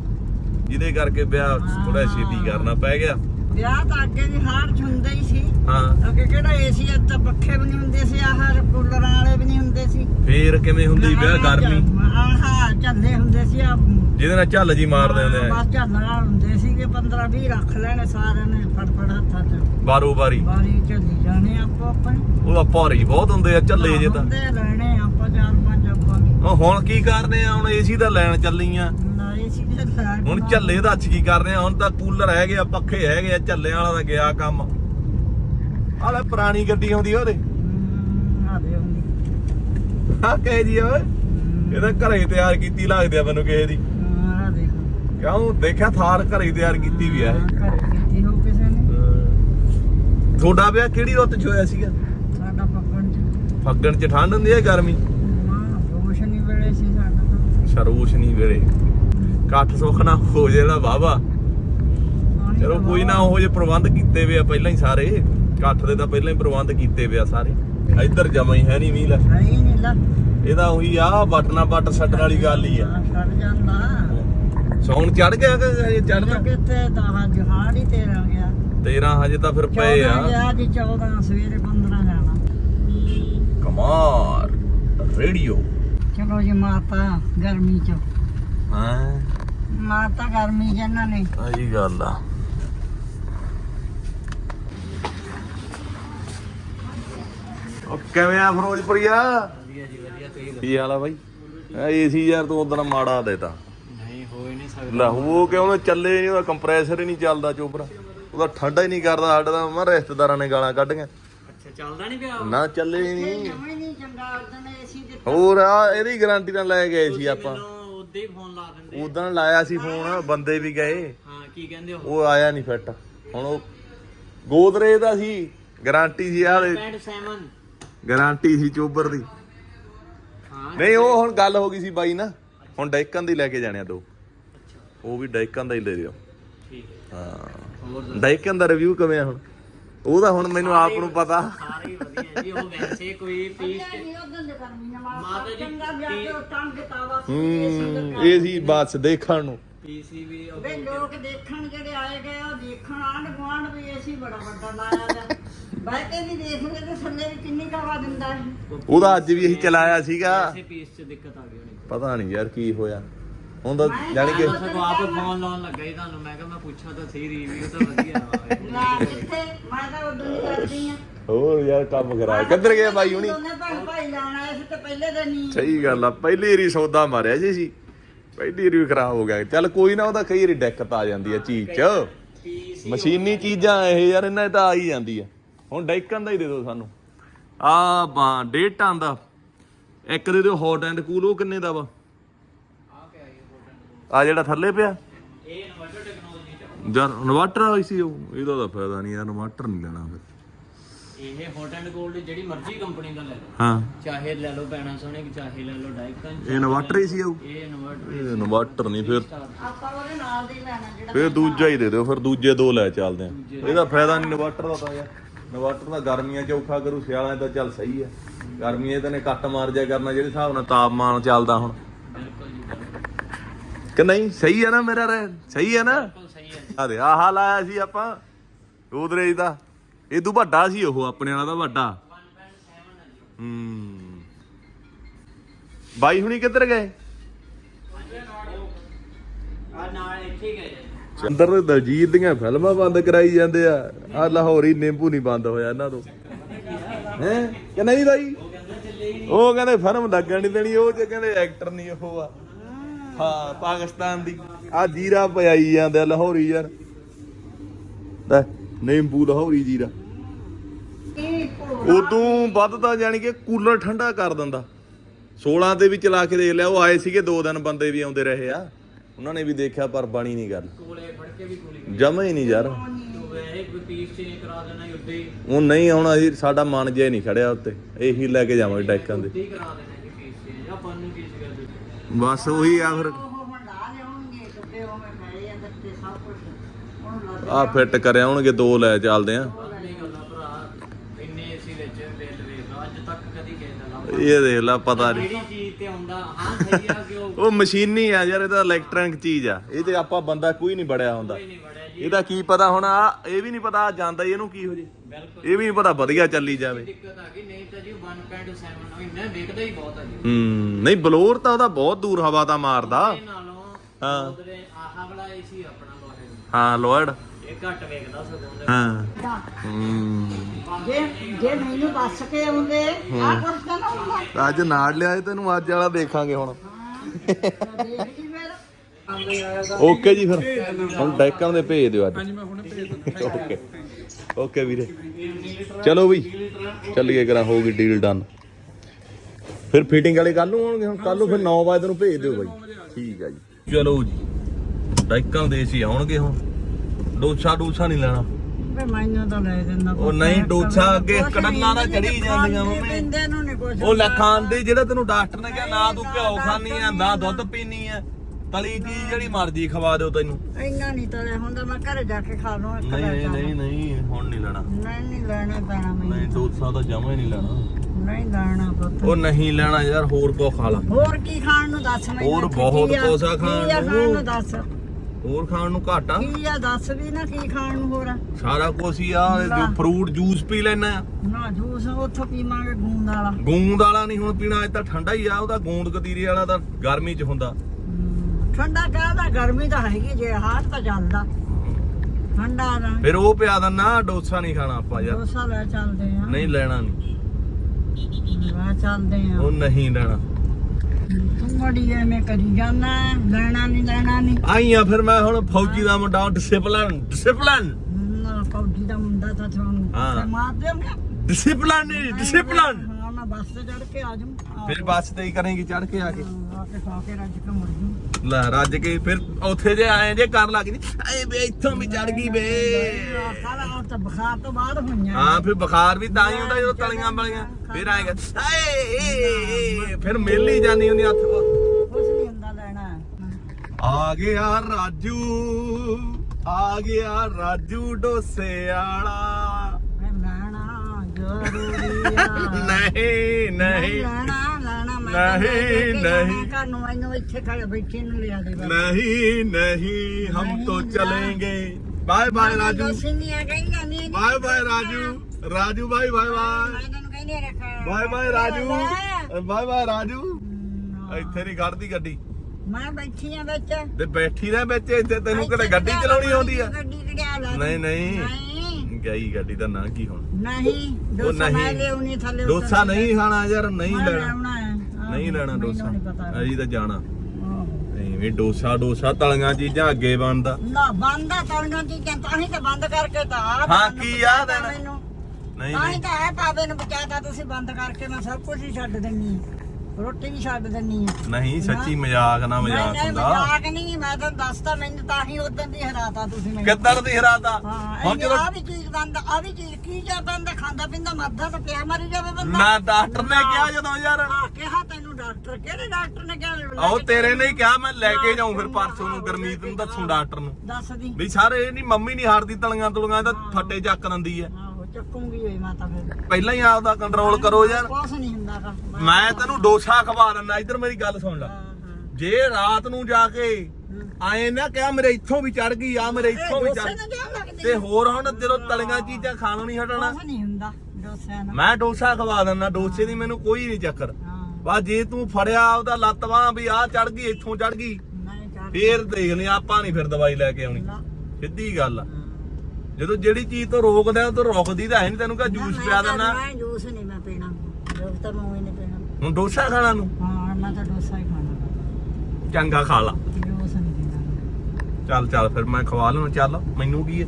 ਜਿਹਦੇ ਕਰਕੇ ਵਿਆਹ ਥੋੜਾ ਛੇਤੀ ਕਰਨਾ ਪੈ ਗਿਆ। ਵਿਆਹ ਤਾਂ ਅੱਗੇ ਵੀ ਹਾਰ ਚ ਹੁੰਦੇ ਹੀ ਸੀ। ਹਾਂ। ਅੱਗੇ ਕਿਹੜਾ ਏਸੀ ਤਾਂ ਪੱਖੇ ਵੀ ਨਹੀਂ ਹੁੰਦੇ ਸੀ ਆਹ ਕੂਲਰਾਂ ਵਾਲੇ ਵੀ ਨਹੀਂ ਹੁੰਦੇ ਸੀ। ਫੇਰ ਕਿਵੇਂ ਹੁੰਦੀ ਵਿਆਹ ਗਰਮੀ? ਹਾਂ ਹਾਂ ਝੱਲੇ ਹੁੰਦੇ ਸੀ ਆ ਜਿਹਦੇ ਨਾਲ ਝੱਲ ਜੀ ਮਾਰਦੇ ਹੁੰਦੇ ਆ। ਬਸ ਝੱਲ ਨਾਲ ਹੁੰਦੇ ਸੀ ਕਿ 15 20 ਰੱਖ ਲੈਣੇ ਸਾਰਿਆਂ ਨੇ ਫੜ ਫੜ ਹੱਥਾਂ 'ਚ। ਬਾਰੋ ਬਾਰੀ। ਬਾਰੀ ਝੱਲੀ ਜਾਣੇ ਆਪੋ ਆਪਣੇ। ਉਹਦਾ ਭਾਰੀ ਬਹੁਤ ਹੁੰਦੇ ਆ ਝੱਲੇ ਜੇ ਤਾਂ। ਹੁੰਦੇ ਲੈਣੇ ਆਪਾਂ ਚਾਰ ਪੰਜ ਆਪਾਂ ਉਹ ਹੁਣ ਕੀ ਕਰਨੇ ਆ ਹੁਣ ਏਸੀ ਦਾ ਲੈਣ ਚੱਲੀ ਆ ਹੁਣ ਝੱਲੇ ਦਾ ਅੱਜ ਕੀ ਕਰਨੇ ਆ? ਹੁਣ ਤਾਂ ਕੂਲਰ ਹੈਗੇ ਆ ਪੱਖੇ ਹੈਗੇ ਆ ਝੱਲੇ ਵਾਲਾ ਤਾਂ ਗਿਆ ਕੰਮ। ਆਹ ਲੈ ਪੁਰਾਣੀ ਗੱਡੀ ਆਉਂਦੀ ਉਹਦੇ। ਆ ਕਹੇ ਜੀ ਓਏ। ਇਹ ਤਾਂ ਘਰੇ ਤਿਆਰ ਕੀਤੀ ਲੱਗਦੀ ਆ ਮੈਨੂੰ ਕਿਸੇ ਦੀ। ਆ ਦੇਖ ਕਿਉਂ? ਦੇਖਿਆ ਥਾਰ ਘਰੇ ਤਿਆਰ ਕੀਤੀ ਵੀ ਆ। ਘਰੇ ਕੀਤੀ ਹੋ ਕਿਸੇ ਨੇ। ਤੁਹਾਡਾ ਵਿਆਹ ਕਿਹੜੀ ਰੁੱਤ 'ਚ ਹੋਇਆ ਸੀਗਾ? ਸਾਡਾ ਪੱਕਣ ਚ। ਫੱਗਣ 'ਚ ਠੰਡ ਹੁੰਦੀ ਹੈ ਗਰਮੀ? ਮਾਂ ਰੋਸ਼ਨੀ ਵੇਲੇ ਸੀ ਸਾਡਾ ਤਾਂ। ਵੇਲੇ। ਕੱਠ ਸੁੱਖ ਨਾ ਹੋ ਜਿਹੜਾ ਵਾਵਾ ਪਾਣੀ ਚਲੋ ਕੋਈ ਨਾ ਉਹ ਜੇ ਪ੍ਰਬੰਧ ਕੀਤੇ ਵੇ ਆ ਪਹਿਲਾਂ ਹੀ ਸਾਰੇ ਕੱਠ ਦੇ ਤਾਂ ਪਹਿਲਾਂ ਹੀ ਪ੍ਰਬੰਧ ਕੀਤੇ ਵੇ ਆ ਸਾਰੇ। ਇੱਧਰ ਜਮਾ ਹੀ ਹੈ ਨਹੀਂ ਮੀਂਹ ਲੈ। ਹੈ ਹੀ ਨਹੀਂ ਲਾ। ਇਹਦਾ ਉਹੀ ਆ ਬਟਨਾ ਬੱਟ ਛੱਡਣ ਵਾਲੀ ਗੱਲ ਹੀ ਆ। ਹਾਂ, ਛੱਡ ਜਾਂਦਾ। ਸੌਣ ਚੜ ਗਿਆ ਕਿ ਚੜਨਾ ਕਿਤੇ ਤਾਂ ਜਹਾੜ ਹੀ ਤੇਰਾ ਗਿਆ। 13 ਹਜੇ ਤਾਂ ਫਿਰ ਪਏ 14 ਆ ਗਿਆ ਜੀ 14 ਸਵੇਰੇ 15 ਜਾਣਾ। ਕਮਾਰ ਰੇਡੀਓ ਚਲੋ ਜੀ ਮਾਤਾ ਗਰਮੀ ਚ। ਹਾਂ? ਮਾਤਾ ਗਰਮੀ ਇਹਨਾਂ ਨੇ। ਆਹੀ ਗੱਲ ਆ। ਉਹ ਕਿਵੇਂ ਆ ਫਿਰੋਜ਼ਪੁਰੀਆ? ਵਧੀਆ ਜੀ ਵਧੀਆ ਤੁਸੀਂ ਕੀ ਹਾਲ ਆ ਬਾਈ? ਏਸੀ ਯਾਰ ਤੂੰ ਉਦੋਂ ਮਾੜਾ ਦੇਤਾ ਨਹੀਂ ਹੋ ਹੀ ਨਹੀਂ ਸਕਦਾ। ਲੈ ਉਹ ਕਿਉਂ ਉਹਨੇ ਚੱਲੇ ਨਹੀਂ ਉਹਦਾ ਕੰਪਰੈਸਰ ਹੀ ਨਹੀਂ ਚੱਲਦਾ ਚੋਬਰਾ ਉਹਦਾ ਠੰਡਾ ਹੀ ਨਹੀਂ ਕਰਦਾ ਸਾਡਾ ਤਾਂ ਮੈਂ ਰਿਸ਼ਤੇਦਾਰਾਂ ਨੇ ਗਾਲਾਂ ਕੱਢੀਆਂ। ਅੱਛਾ ਚੱਲਦਾ ਨਹੀਂ ਪਿਆ ਨਾ ਚੱਲੇ ਨਹੀਂ ਜਮਾ ਹੀ ਨਹੀਂ ਚੰਗਾ ਉਦੋਂ ਏਸੀ ਦੇ ਹੋਰ ਆ ਇਹਦੀ ਗਾਰੰਟੀ ਨਾਲ ਲੈ ਗਏ ਸੀ ਆਪਾਂ। ਉਦੋਂ ਹੀ ਫੋਨ ਲਾ ਦਿੰਦੇ ਉਦੋਂ ਲਾਇਆ ਸੀ ਫੋਨ ਬੰਦੇ ਵੀ ਗਏ। ਹਾਂ ਕੀ ਕਹਿੰਦੇ ਹੋ? ਉਹ ਆਇਆ ਨਹੀਂ ਫਿੱਟ ਹੁਣ ਉਹ ਗੋਦਰੇ ਦਾ ਸੀ ਗਾਰੰਟੀ ਸੀ ਆ 67 ਗਾਰੰਟੀ ਸੀ ਚੋਬਰ ਦੀ। ਹਾਂ ਨਹੀਂ ਉਹ ਹੁਣ ਗੱਲ ਹੋ ਗਈ ਸੀ ਬਾਈ ਨਾ। ਹੁਣ ਡੈਕਨ ਦੀ ਲੈ ਕੇ ਜਾਣੇ ਆ ਦੋ। ਉਹ ਵੀ ਡਾਈਕਨ ਦਾ ਹੀ ਲੈ ਲਿਓ। ਠੀਕ ਹੈ। ਹਾਂ। ਹੋਰ ਡਾਈਕਨ ਦਾ ਰਿਵਿਊ ਕਿਵੇਂ ਆ ਹੁਣ? ਉਹਦਾ ਹੁਣ ਮੈਨੂੰ ਆਪ ਨੂੰ ਪਤਾ। ਸਾਰੇ ਹੀ ਵਧੀਆ ਜੀ ਉਹ ਵੈਸੇ ਕੋਈ ਪੀਸ ਮਾਤਾ। ਜੀ, ਚੰਗਾ ਵਿਆਹ ਕੇ ਉਹ ਤੰਗ ਤਾਵਾ ਹੂੰ ਇਹ ਸੀ ਬਸ ਦੇਖਣ ਨੂੰ। ਪੀਸੀ ਵੀ ਉਹ ਵੇ ਲੋਕ ਦੇਖਣ ਜਿਹੜੇ ਆਏ ਗਏ ਉਹ ਦੇਖਣ ਆਂਢ ਗੁਆਂਢ ਵੀ ਏਸੀ ਬੜਾ ਵੱਡਾ ਲਾਇਆ ਦਾ ਬਹਿ ਕੇ ਵੀ ਦੇਖਦੇ ਤੇ ਥੱਲੇ ਵੀ ਕਿੰਨੀ ਕਵਾ ਦਿੰਦਾ ਹੈ। ਉਹਦਾ ਅੱਜ ਵੀ ਇਹੀ ਚਲਾਇਆ ਸੀਗਾ। ਐਸੇ ਪੀਸ 'ਚ ਦਿੱਕਤ ਆ ਗਈ ਹੋਣੀ। ਪਤਾ ਨਹੀਂ ਯਾਰ ਕੀ ਹੋਇਆ। ਹੁਣ ਤਾਂ ਜਾਣੀ ਕਿ ਸਗੋਂ ਆਪ ਫੋਨ ਲਾਉਣ ਲੱਗਾ ਹੀ ਤੁਹਾਨੂੰ ਮੈਂ ਕਿਹਾ ਮੈਂ ਪੁੱਛਾਂ ਤਾਂ ਸਹੀ ਰਿਵਿਊ ਤਾਂ ਵਧੀਆ ਆ ਲੈ ਕਿੱਥੇ ਮੈਂ ਤਾਂ ਉਦੋਂ ਹੀ ਕਰਦੀ ਆ। ਹੋਰ ਯਾਰ ਕੰਮ ਕਰਾ ਕਿੱਧਰ ਗਏ ਬਾਈ ਹੁਣੀ? ਦੋਨੇ ਭੈਣ ਭਾਈ ਲੈਣ ਆਏ ਸੀ ਤੇ ਪਹਿਲੇ ਦਿਨ ਹੀ। ਸਹੀ ਗੱਲ ਆ ਪਹਿਲੀ ਵਾਰੀ ਸੌਦਾ ਮਾਰਿਆ ਜੀ ਸੀ ਪਹਿਲੀ ਵਾਰੀ ਖਰਾਬ ਹੋ ਗਿਆ। ਚੱਲ ਕੋਈ ਨਾ ਉਹਦਾ ਕਈ ਵਾਰੀ ਦਿੱਕਤ ਆ ਜਾਂਦੀ ਆ ਚੀਜ਼ 'ਚ। ਮਸ਼ੀਨੀ ਚੀਜ਼ਾਂ ਇਹ ਯਾਰ ਇਹਨਾਂ 'ਚ ਤਾਂ ਆ ਹੀ ਜਾਂਦੀ ਆ। ਹੁਣ ਡਾਈਕਨ ਦਾ ਹੀ ਦੇ ਦਿਓ ਸਾਨੂੰ। ਆ ਟਨ ਦਾ। ਇੱਕ ਦੇ ਦਿਓ ਹੌਟ ਐਂਡ ਕੂਲ ਉਹ ਕਿੰਨੇ ਦਾ ਵਾ? ਆ ਜਿਹੜਾ ਥੱਲੇ ਪਿਆ? ਇਹ ਇਨਵਰਟਰ ਟੈਕਨੋਲੋਜੀ ਚ ਯਾਰ ਇਨਵਰਟਰ ਆਈ ਸੀ ਉਹ? ਇਹਦਾ ਤਾਂ ਫਾਇਦਾ ਨਹੀਂ ਯਾਰ ਇਨਵਰਟਰ ਨਹੀਂ ਲੈਣਾ ਫਿਰ। ਇਹ ਹੌਟ ਐਂਡ ਗੋਲਡ ਜਿਹੜੀ ਮਰਜ਼ੀ ਕੰਪਨੀ ਦਾ ਲੈ ਲਓ। ਹਾਂ। ਚਾਹੇ ਲੈ ਲਓ ਪੈਨਾਸੋਨਿਕ ਚਾਹੇ ਲੈ ਲਓ ਡਾਈਕਨ ਇਹ ਇਨਵਰਟਰ ਹੀ ਸੀ ਉਹ? ਇਹ ਇਨਵਰਟਰ ਇਹ ਇਨਵਰਟਰ ਨਹੀਂ ਫਿਰ ਆਪਾਂ ਉਹਦੇ ਨਾਲ ਦੇ ਲੈਣਾ ਜਿਹੜਾ ਫਿਰ ਦੂਜਾ ਹੀ ਦੇ ਦਿਓ ਫਿਰ ਦੂਜੇ ਦੋ ਲੈ ਚੱਲਦੇ ਆ। ਇਹਦਾ ਫਾਇਦਾ ਨਹੀਂ ਇਨਵਰਟਰ ਦਾ ਤਾਂ ਯਾਰ। ਇਨਵਰਟਰ ਦਾ ਗਰਮੀਆਂ 'ਚ ਔਖਾ ਕਰੂ ਸਿਆਲਾਂ ਤਾਂ ਚੱਲ ਸਹੀ ਆ। ਗਰਮੀਆਂ ਤਾਂ ਨੇ ਕੱਟ ਮਾਰ ਜਾ ਕਰਨਾ ਜਿਹੜੇ ਹਿਸਾਬ ਨਾਲ ਤਾਪਮਾਨ ਚੱਲਦਾ ਹੁਣ। ਕਿ ਨਹੀਂ? ਸਹੀ ਆ ਨਾ ਮੇਰਾ ਰਹਿ? ਸਹੀ ਆ ਨਾ? ਸਹੀ ਹੈ ਆ ਦੇ ਆਹ ਲਾਇਆ ਸੀ ਆਪਾਂ ਗੋਦਰੇਜ ਦਾ। ਇਹ ਤੋਂ ਵੱਡਾ ਸੀ ਉਹ ਆਪਣੇ ਵਾਲਾ ਦਾ ਵੱਡਾ। 1.7 ਹੈ। ਜੀ ਹੂੰ ਬਾਈ ਹੁਣੀ ਕਿੱਧਰ ਗਏ? ਆ ਨਾਲ ਇੱਥੇ ਗਏ ਅੰਦਰ ਦੇ ਦਲਜੀਤ ਦੀਆਂ ਫਿਲਮਾਂ ਬੰਦ ਕਰਾਈ ਜਾਂਦੇ ਆ। ਆ ਲਾਹੌਰੀ ਨਿੰਬੂ ਨਹੀਂ ਬੰਦ ਹੋਇਆ ਇਹਨਾਂ ਤੋਂ। ਹੈ? ਕਿ ਨਹੀਂ ਬਾਈ? ਉਹ ਕਹਿੰਦੇ ਫਿਲਮ ਲੱਗਣ ਨਹੀਂ ਦੇਣੀ ਉਹ ਚ ਕਹਿੰਦੇ ਐਕਟਰ ਨਹੀਂ ਉਹ ਆ। ਹਾਂ ਪਾਕਿਸਤਾਨ ਦੀ। ਆ ਜੀਰਾ ਪਿਆਈ ਜਾਂਦੇ ਆ ਲਾਹੌਰੀ ਯਾਰ। ਲੈ ਨਿੰਬੂ ਲਾਹੌਰੀ ਜੀਰਾ। ਉਦੋਂ ਵੱਧ ਤਾਂ ਜਾਣੀ ਕਿ ਕੂਲਰ ਠੰਡਾ ਕਰ ਦਿੰਦਾ। 16 ਤੇ ਵੀ ਚਲਾ ਕੇ ਦੇਖ ਲਿਆ ਉਹ ਆਏ ਸੀਗੇ ਦੋ ਦਿਨ ਬੰਦੇ ਵੀ ਆਉਂਦੇ ਰਹੇ ਆ। ਉਹਨਾਂ ਨੇ ਵੀ ਦੇਖਿਆ ਪਰ ਬਣੀ ਨਹੀਂ ਗੱਲ। ਕੋਲੇ ਫੜ ਕੇ ਵੀ ਕੋਲੇ ਜਮਾ ਹੀ ਨਹੀਂ ਯਾਰ। ਉਹ ਨਹੀਂ ਆਉਣਾ ਜੀ ਸਾਡਾ ਮਨ ਜੇ ਨਹੀਂ ਖੜਿਆ ਉੱਤੇ। ਇਹੀ ਲੈ ਕੇ ਜਾਵਾਂਗੇ ਡੈਕਾਂ ਦੇ ਉੱਤੇ ਹੀ ਕਰਾ ਦੇਣਾ ਜੀ ਪੀਸ ਚੇਂਜ ਆਪਾਂ ਨੂੰ ਕੀ ਸੀਗਾ ਜੀ ਬਸ ਉਹੀ ਆ ਫਿਰ। ਆ ਫਿੱਟ ਕਰ ਆਉਣਗੇ ਦੋ ਲੈ ਚੱਲਦੇ ਆ। ਨਹੀਂ ਗੱਲਾਂ ਭਰਾ ਇੰਨੇ ਏਸੀ ਵਿੱਚ ਬਿੱਲ ਵੇਖ ਲਓ ਅੱਜ ਤੱਕ ਕਦੀ ਕਿਸੇ ਦਾ ਲਾਭ ਇਹ ਦੇਖ ਲੈ ਪਤਾ ਨਹੀਂ। ਜਿਹੜੀ ਚੀਜ਼ ਤੇ ਆਉਂਦਾ ਹਾਂ ਸਹੀ ਆ ਕਿ ਉਹ ਮਸ਼ੀਨੀ ਆ ਯਾਰ ਇਹ ਤਾਂ ਇਲੈਕਟ੍ਰੋਨਿਕ ਚੀਜ਼ ਆ। ਇਹ ਤੇ ਆਪਾਂ ਬੰਦਾ ਕੋਈ ਨਹੀਂ ਬੜਿਆ ਹੁੰਦਾ। ਇਹਦਾ ਕੀ ਪਤਾ ਹੁਣ? ਆ ਇਹ ਵੀ ਨਹੀਂ ਪਤਾ ਜਾਂਦਾ ਹੀ ਇਹਨੂੰ ਕੀ ਹੋ ਜੇ। ਬਿਲਕੁਲ। ਇਹ ਵੀ ਨਹੀਂ ਪਤਾ ਵਧੀਆ ਚੱਲੀ ਜਾਵੇ। ਦਿੱਕਤ ਆ ਗਈ ਨਹੀਂ ਤਾਂ ਜੀ 1.7 ਇੰਨਾ ਵੇਖਦਾ ਹੀ ਬਹੁਤ ਆ ਜੀ। ਹੂੰ ਨਹੀਂ ਬਲੋਰ ਤਾਂ ਉਹਦਾ ਬਹੁਤ ਦੂਰ ਹਵਾ ਤਾਂ ਮਾਰਦਾ। ਇਹ ਨਾਲੋਂ ਹਾਂ। ਉਹਦੇ ਆਹ ਵਾਲਾ ਏਸੀ ਆਪਣਾ ਲੋਹੇ ਦਾ ਹਾਂ ਲੋਇਡ ਇਹ ਘੱਟ ਵੇਖਦਾ ਸਗੋਂ ਉਹਦੇ ਹਾਂ। ਜਾ। ਹੂੰ ਜੇ ਜੇ ਮੈਨੂੰ ਦੱਸ ਕੇ ਆਉਂਦੇ ਆ ਕੁਛ ਤਾਂ ਨਾ ਹੁੰਦਾ। ਅੱਜ ਨਾਲ ਲਿਆਏ ਤੈਨੂੰ ਅੱਜ ਵਾਲਾ ਦੇਖਾਂਗੇ ਹੁਣ। ਦੇਖ ਓਕੇ ਜੀ ਫਿਰ। ਹੁਣ ਡੈਕਾਂ ਦੇ ਭੇਜ ਦਿਓ ਅੱਜ। ਹਾਂਜੀ ਮੈਂ ਹੁਣੇ ਭੇਜ ਦਿੰਦਾ ਓਕੇ। ਓਕੇ ਵੀਰੇ। ਚਲੋ ਵੀ ਚੱਲੀਏ ਕਰਾਂ ਹੋਊਗੀ ਡੀਲ ਡਨ ਫਿਰ ਫਿਟਿੰਗ ਵਾਲੇ ਕੱਲ ਨੂੰ ਆਉਣਗੇ ਹੁਣ ਕੱਲ ਨੂੰ ਫਿਰ 9 ਵਜੇ ਤੈਨੂੰ ਭੇਜ ਦਿਓ ਬਾਈ। ਠੀਕ ਆ ਜੀ। ਚਲੋ ਜੀ। ਡੈਕਾਂ ਦੇ ਸੀ ਆਉਣਗੇ ਹੁਣ। ਡੋਸਾ ਡੋਸਾ ਨਹੀਂ ਲੈਣਾ। ਵੇ ਮੈਨੂੰ ਤਾਂ ਲੈ ਦਿੰਦਾ ਉਹ ਨਹੀਂ ਡੋਸਾ ਅੱਗੇ ਕੜੰਨਾ ਨਾਲ ਚੜੀ ਜਾਂਦੀਆਂ ਮੰਮੀ। ਨੂੰ ਉਹ ਲਖਾਨ ਦੇ ਜਿਹੜਾ ਤੈਨੂੰ ਡਾਕਟਰ ਨੇ ਕਿਹਾ ਨਾ ਤੂੰ ਘਿਓ ਖਾਣੀ ਆ ਨਾ ਦੁੱਧ ਪੀਣੀ ਆ। ਤਲੀ ਚੀਜ਼ ਜਿਹੜੀ ਮਰਜ਼ੀ ਖਵਾ ਦਿਓ ਤੈਨੂੰ। ਇੰਨਾ ਨਹੀਂ ਤਲੇ ਹੁੰਦਾ ਮੈਂ ਘਰੇ ਜਾ ਕੇ ਖਾ ਲਵਾਂ ਇੱਕ ਨਹੀਂ ਨਹੀਂ ਨਹੀਂ ਨਹੀਂ ਹੁਣ ਨਹੀਂ ਲੈਣਾ। ਨਹੀਂ ਨਹੀਂ ਲੈਣਾ ਪੈਣਾ ਨਹੀਂ ਮੈਨੂੰ ਡੋਸਾ ਤਾਂ ਜਮਾ ਹੀ ਨਹੀਂ ਲੈਣਾ। ਨਹੀਂ ਲੈਣਾ ਪੁੱਤ। ਉਹ ਨਹੀਂ ਲੈਣਾ ਯਾਰ ਹੋਰ ਕੋ ਖਾ ਲਾ। ਹੋਰ ਕੀ ਖਾਣ ਨੂੰ ਦੱਸ ਮੈਨੂੰ? ਹੋਰ ਬਹੁਤ ਕੀ ਆ ਖਾਣ ਕੀ ਨੂੰ। ਦੱਸ? ਹੋਰ ਖਾਣ ਨੂੰ ਘੱਟ ਕੀ ਆ? ਦੱਸ ਵੀ ਨਾ ਕੀ ਖਾਣ ਨੂੰ ਹੋਰ? ਸਾਰਾ ਕੁਝ ਹੀ ਆ। ਜੋ ਫਰੂਟ ਜੂਸ ਪੀ ਲੈਣਾ ਨਾ ਜੂਸ ਉੱਥੋਂ ਪੀਵਾਂਗੇ ਗੂੰਦ ਵਾਲਾ। ਗੂੰਦ ਵਾਲਾ ਨਹੀਂ ਹੁਣ ਪੀਣਾ ਅੱਜ ਤਾਂ ਠੰਡਾ ਹੀ ਆ ਉਹਦਾ ਗੂੰਦ ਕਤੀਰੇ ਵਾਲਾ ਤਾਂ ਗਰਮੀ 'ਚ ਹੁੰਦਾ। ਠੰਡਾ ਕਾਹਦਾ ਗਰਮੀ ਤਾਂ ਹੈਗੀ ਜੇ ਹਾਟ ਤਾਂ ਚੱਲਦਾ। ਠੰਡਾ ਨਾ। ਫਿਰ ਉਹ ਪਿਆ ਦਿੰਨਾ ਡੋਸਾ ਨਹੀਂ ਖਾਣਾ ਆਪਾਂ ਯਾਰ। ਡੋਸਾ ਲੈ ਚੱਲਦੇ ਆ। ਨਹੀਂ ਲੈਣਾ ਨਹੀਂ ਲੈ ਚੱਲਦੇ ਆ। ਉਹ ਨਹੀਂ ਲੈਣਾ। ਤੂੰ ਮੜੀ ਐਵੇਂ ਕਰੀ ਜਾਣਾ ਲੈਣਾ ਨਹੀਂ ਲੈਣਾ ਨਹੀਂ ਆਈ ਆ ਫਿਰ ਮੈਂ ਹੁਣ ਫੌਜੀ ਦਾ ਮੁੰਡਾ ਡਿਸਪਲਨ ਡਿਸਪਲਨ ਨਾ ਫੌਜੀ ਦਾ ਮੁੰਡਾ ਤਾਂ ਤੁਹਾਨੂੰ ਹਾਂ। ਤੇ ਮਾਰ ਦੇਵਾਂਗੇ ਡਿਸਪਲਨ ਡਿਸਪਲਨ ਹਾਂ ਮੈਂ ਬੱਸ ਤੇ ਚੜ ਕੇ ਆ ਜਾਊਂ। ਫਿਰ ਬੱਸ ਤੇ ਹੀ ਕਰੇਗੀ ਚੜ ਕੇ ਆ ਕੇ। ਆ ਕੇ ਖਾ ਕੇ ਰੱਜ ਕੇ ਮੁੜ ਜੂ ਲੈ ਰੱਜ ਕੇ ਫਿਰ ਉੱਥੇ ਜੇ ਆਏ ਜੇ ਕਰਨ ਲੱਗ ਜੀ ਏ ਬੇ ਇੱਥੋਂ ਵੀ ਚੜ ਗਈ ਬੇ ਸਾਰਾ ਉਹ ਤਾਂ ਬੁਖਾਰ ਤੋਂ ਬਾਅਦ ਹੋਈਆਂ ਹਾਂ ਫਿਰ ਬੁਖਾਰ ਵੀ ਤਾਂ ਹੀ ਹੁੰਦਾ ਜਦੋਂ ਤਲੀਆਂ ਬਲੀਆਂ ਫਿਰ ਆਏਗਾ ਏ ਏ, ਏ ਫਿਰ ਮਿਲ ਹੀ ਜਾਂਦੀ ਹੁੰਦੀ ਹੱਥ ਕੁਛ ਨਹੀਂ ਹੁੰਦਾ ਲੈਣਾ ਆ ਗਿਆ ਰਾਜੂ ਆ ਗਿਆ ਰਾਜੂ ਡੋਸੇ ਵਾਲਾ। ਲੈਣਾ ਜ਼ਰੂਰੀ ਨਹੀਂ ਨਹੀਂ। ਲੈਣਾ ਨਹੀਂ, ਨਹੀਂ। ਘਰ ਨੂੰ ਮੈਨੂੰ ਇੱਥੇ ਖੜੇ ਬੈਠੇ ਨੂੰ ਲਿਆ ਦੇ ਬਸ। नहीं नहीं हम तो नहीं, चलेंगे बाय बाय ਮੈਂ राजू ਦੋਸ਼ੀਆਂ ਕਹੀਆਂ ਨਹੀਂ bye bye Raju Raju bye bye bye ਮੈਂ ਤੈਨੂੰ ਕਹਿੰਦੀ ਰੱਖਾ bye bye Raju bye bye Raju ਹਮ, ਇੱਥੇ ਨਹੀਂ ਖੜਦੀ ਗੱਡੀ ਮੈਂ ਬੈਠੀ ਆ ਵਿੱਚ ਤੇ ਬੈਠੀ ਰਹਿ ਵਿੱਚ ਇੱਥੇ ਤੈਨੂੰ ਕਿਹੜੇ ਗੱਡੀ ਚਲਾਉਣੀ ਆਉਂਦੀ ਆ ਗੱਡੀ ਕਢਿਆ ਲੈ ਨਹੀਂ ਨਹੀਂ ਨਹੀਂ ਗਈ ਗੱਡੀ ਦਾ ਨਾਂ ਕੀ ਹੁਣ ਨਹੀਂ ਡੋਸਾ ਨਹੀਂ। ਮੈਂ ਲਿਆਉਣੀ ਥੱਲੇ ਡੋਸਾ ਨਹੀਂ ਖਾਣਾ ਯਾਰ ਨਹੀਂ ਮੈਂ ਲੈਣਾ ਲੈਣਾ ਹੈ। ਆਹੋ, ਨਹੀਂ ਲੈਣਾ ਡੋਸਾ। ਅਜੀ ਤਾਂ ਜਾਣਾ। ਆਹੋ। ਨਹੀਂ ਵੀ ਡੋਸਾ ਡੋਸਾ ਤਲੀਆਂ ਚੀਜ਼ਾਂ ਅੱਗੇ ਬਣਦਾ। ਨਾ ਬੰਦ ਆ ਤਲੀਆਂ ਚੀਜ਼ਾਂ ਤਾਂ ਹੀ ਤਾਂ ਬੰਦ ਕਰਕੇ ਤਾਂ ਆ ਹਾਂ, ਕੀ ਨਾ? ਮੈਨੂੰ। ਨਹੀਂ ਨਹੀਂ। ਤਾਂ ਹੈ ਪਾਵੇ ਨੂੰ ਬਚਾਤਾ ਤੁਸੀਂ ਬੰਦ ਕਰਕੇ ਮੈਂ ਸਭ ਕੁਝ ਹੀ ਛੱਡ ਦਿੰਨੀ ਆ। ਰੋਟੀ ਵੀ ਛੱਡ ਦਿੰਨੀ ਆ। ਨਹੀਂ ਸੱਚੀ ਮਜ਼ਾਕ ਨਾ ਮਜ਼ਾਕ ਨਹੀਂ ਹੁੰਦਾ। ਮਜ਼ਾਕ ਨਹੀਂ ਮੈਂ ਤਾਂ ਦੱਸਦਾ ਮੈਨੂੰ ਤਾਂ ਹੀ ਉਦੋਂ ਦੀ ਹਰਾਤਾ ਤੁਸੀਂ ਮੈਨੂੰ। ਕਿੱਦਾਂ ਦੀ ਹਰਾਤਾ? ਹਾਂ ਹੁਣ ਜਦੋਂ ਆ ਵੀ ਚੀਜ਼ ਬੰਦ ਆ ਵੀ ਚੀਜ਼ ਕੀ ਜਾ ਬੰਦ ਖਾਂਦਾ ਪਿੰਦਾ ਮਰਦਾ ਤਾਂ ਪਿਆ ਮਰੀ ਜਾਵੇ ਬੰਦਾ। ਮੈਂ ਡਾਕਟਰ ਨੇ ਕਿਹਾ ਜਦੋਂ ਯਾਰ। ਆ ਕਿਹਾ ਤੈਨੂੰ ਡਾਕਟਰ ਕਿਹੜੇ ਡਾਕਟਰ ਨੇ ਕਿਹਾ? ਲੈ ਤੇਰੇ ਨੇ ਹੀ ਕਿਹਾ ਮੈਂ ਲੈ ਕੇ ਜਾਉਂ ਫਿਰ ਪਰਸੋਂ ਨੂੰ ਗਰਮੀਤ ਨੂੰ ਦੱਸੂ ਡਾਕਟਰ ਨੂੰ। ਦੱਸ ਦੀ। ਵੀ ਸਾਰੇ ਇਹ ਨਹੀਂ ਮੰਮੀ ਨਹੀਂ ਹਾਰਦੀ ਤਲੀਆਂ ਤੁਲੀਆਂ ਤਾਂ ਫੱਟੇ ਚੱਕ ਦਿੰਦੀ ਐ ਆਹੋ ਚੱਕੂਗੀ ਹੋਈ ਮੈਂ ਤਾਂ ਫਿਰ। ਪਹਿਲਾਂ ਹੀ ਆਪਦਾ ਕੰਟਰੋਲ ਕਰੋ ਯਾਰ। ਕੁਛ ਨਹੀਂ ਹੁੰਦਾ ਗਾ। ਮੈਂ ਤੈਨੂੰ ਡੋਸਾ ਖਵਾ ਦਿੰਦਾ ਇੱਧਰ ਮੇਰੀ ਗੱਲ ਸੁਣ ਲੈ। ਹਾਂ, ਹਾਂ। ਜੇ ਰਾਤ ਨੂੰ ਜਾ ਕੇ ਆਏ ਨਾ ਕਿਹਾ ਮੇਰੇ ਇੱਥੋਂ ਵੀ ਚੜ ਗਈ ਆ ਮੇਰੇ ਇੱਥੋਂ ਵੀ ਚੜ ਡੋਸੇ ਨਾਲ ਜਾਣ ਲੱਗਦੇ ਤੇ ਹੋਰ ਹੁਣ ਜਦੋਂ ਤਲੀਆਂ ਚੀਜ਼ਾਂ ਖਾਣੋਂ ਨਹੀਂ ਹਟਣਾ। ਕੁਛ ਨਹੀਂ ਹੁੰਦਾ ਡੋਸਿਆਂ ਨਾਲ। ਮੈਂ ਡੋਸਾ ਖਵਾ ਦਿੰਦਾ ਡੋਸੇ ਦੀ ਮੈਨੂੰ ਕੋਈ ਨਹੀਂ ਚੱਕਰ। ਹਾਂ। ਬਸ ਜੇ ਤੂੰ ਫੜਿਆ ਉਹਦਾ ਲੱਤ ਬਾਹ ਵੀ ਆ ਚੜ ਗਈ ਇੱਥੋਂ ਚੜ ਗਈ। ਨਹੀਂ ਫੇਰ ਦੇਖ ਲਈ ਆਪਾਂ ਨਹੀਂ ਫਿਰ ਦਵਾਈ ਲੈ ਕੇ ਆਉਣੀ। ਸਿੱਧੀ ਗੱਲ ਆ। ਜਦੋਂ ਜਿਹੜੀ ਚੀਜ਼ ਤੋਂ ਰੋਕਦੇ ਉਹ ਤੋਂ ਰੁਕਦੀ ਤਾਂ ਹੈ ਨਹੀਂ ਤੈਨੂੰ ਕਹ ਜੂਸ ਪਿਆ ਦੇਣਾ ਮੈਂ ਜੂਸ ਨਹੀਂ ਮੈਂ ਪੀਣਾ। ਜੂਸ ਤਾਂ ਮੈਂ ਨਹੀਂ ਪੀਣਾ। ਹੁਣ ਡੋਸਾ ਖਾਣਾ ਨੂੰ? ਹਾਂ ਮੈਂ ਤਾਂ ਡੋਸਾ ਹੀ ਖਾਣਾ। ਚੰਗਾ ਖਾ ਲਾ। ਜੂਸ ਨਹੀਂ ਪੀਣਾ। ਚੱਲ ਚੱਲ ਫਿਰ ਮੈਂ ਖਵਾ ਲਵਾਂ ਚੱਲ ਮੈਨੂੰ ਕੀ ਹੈ?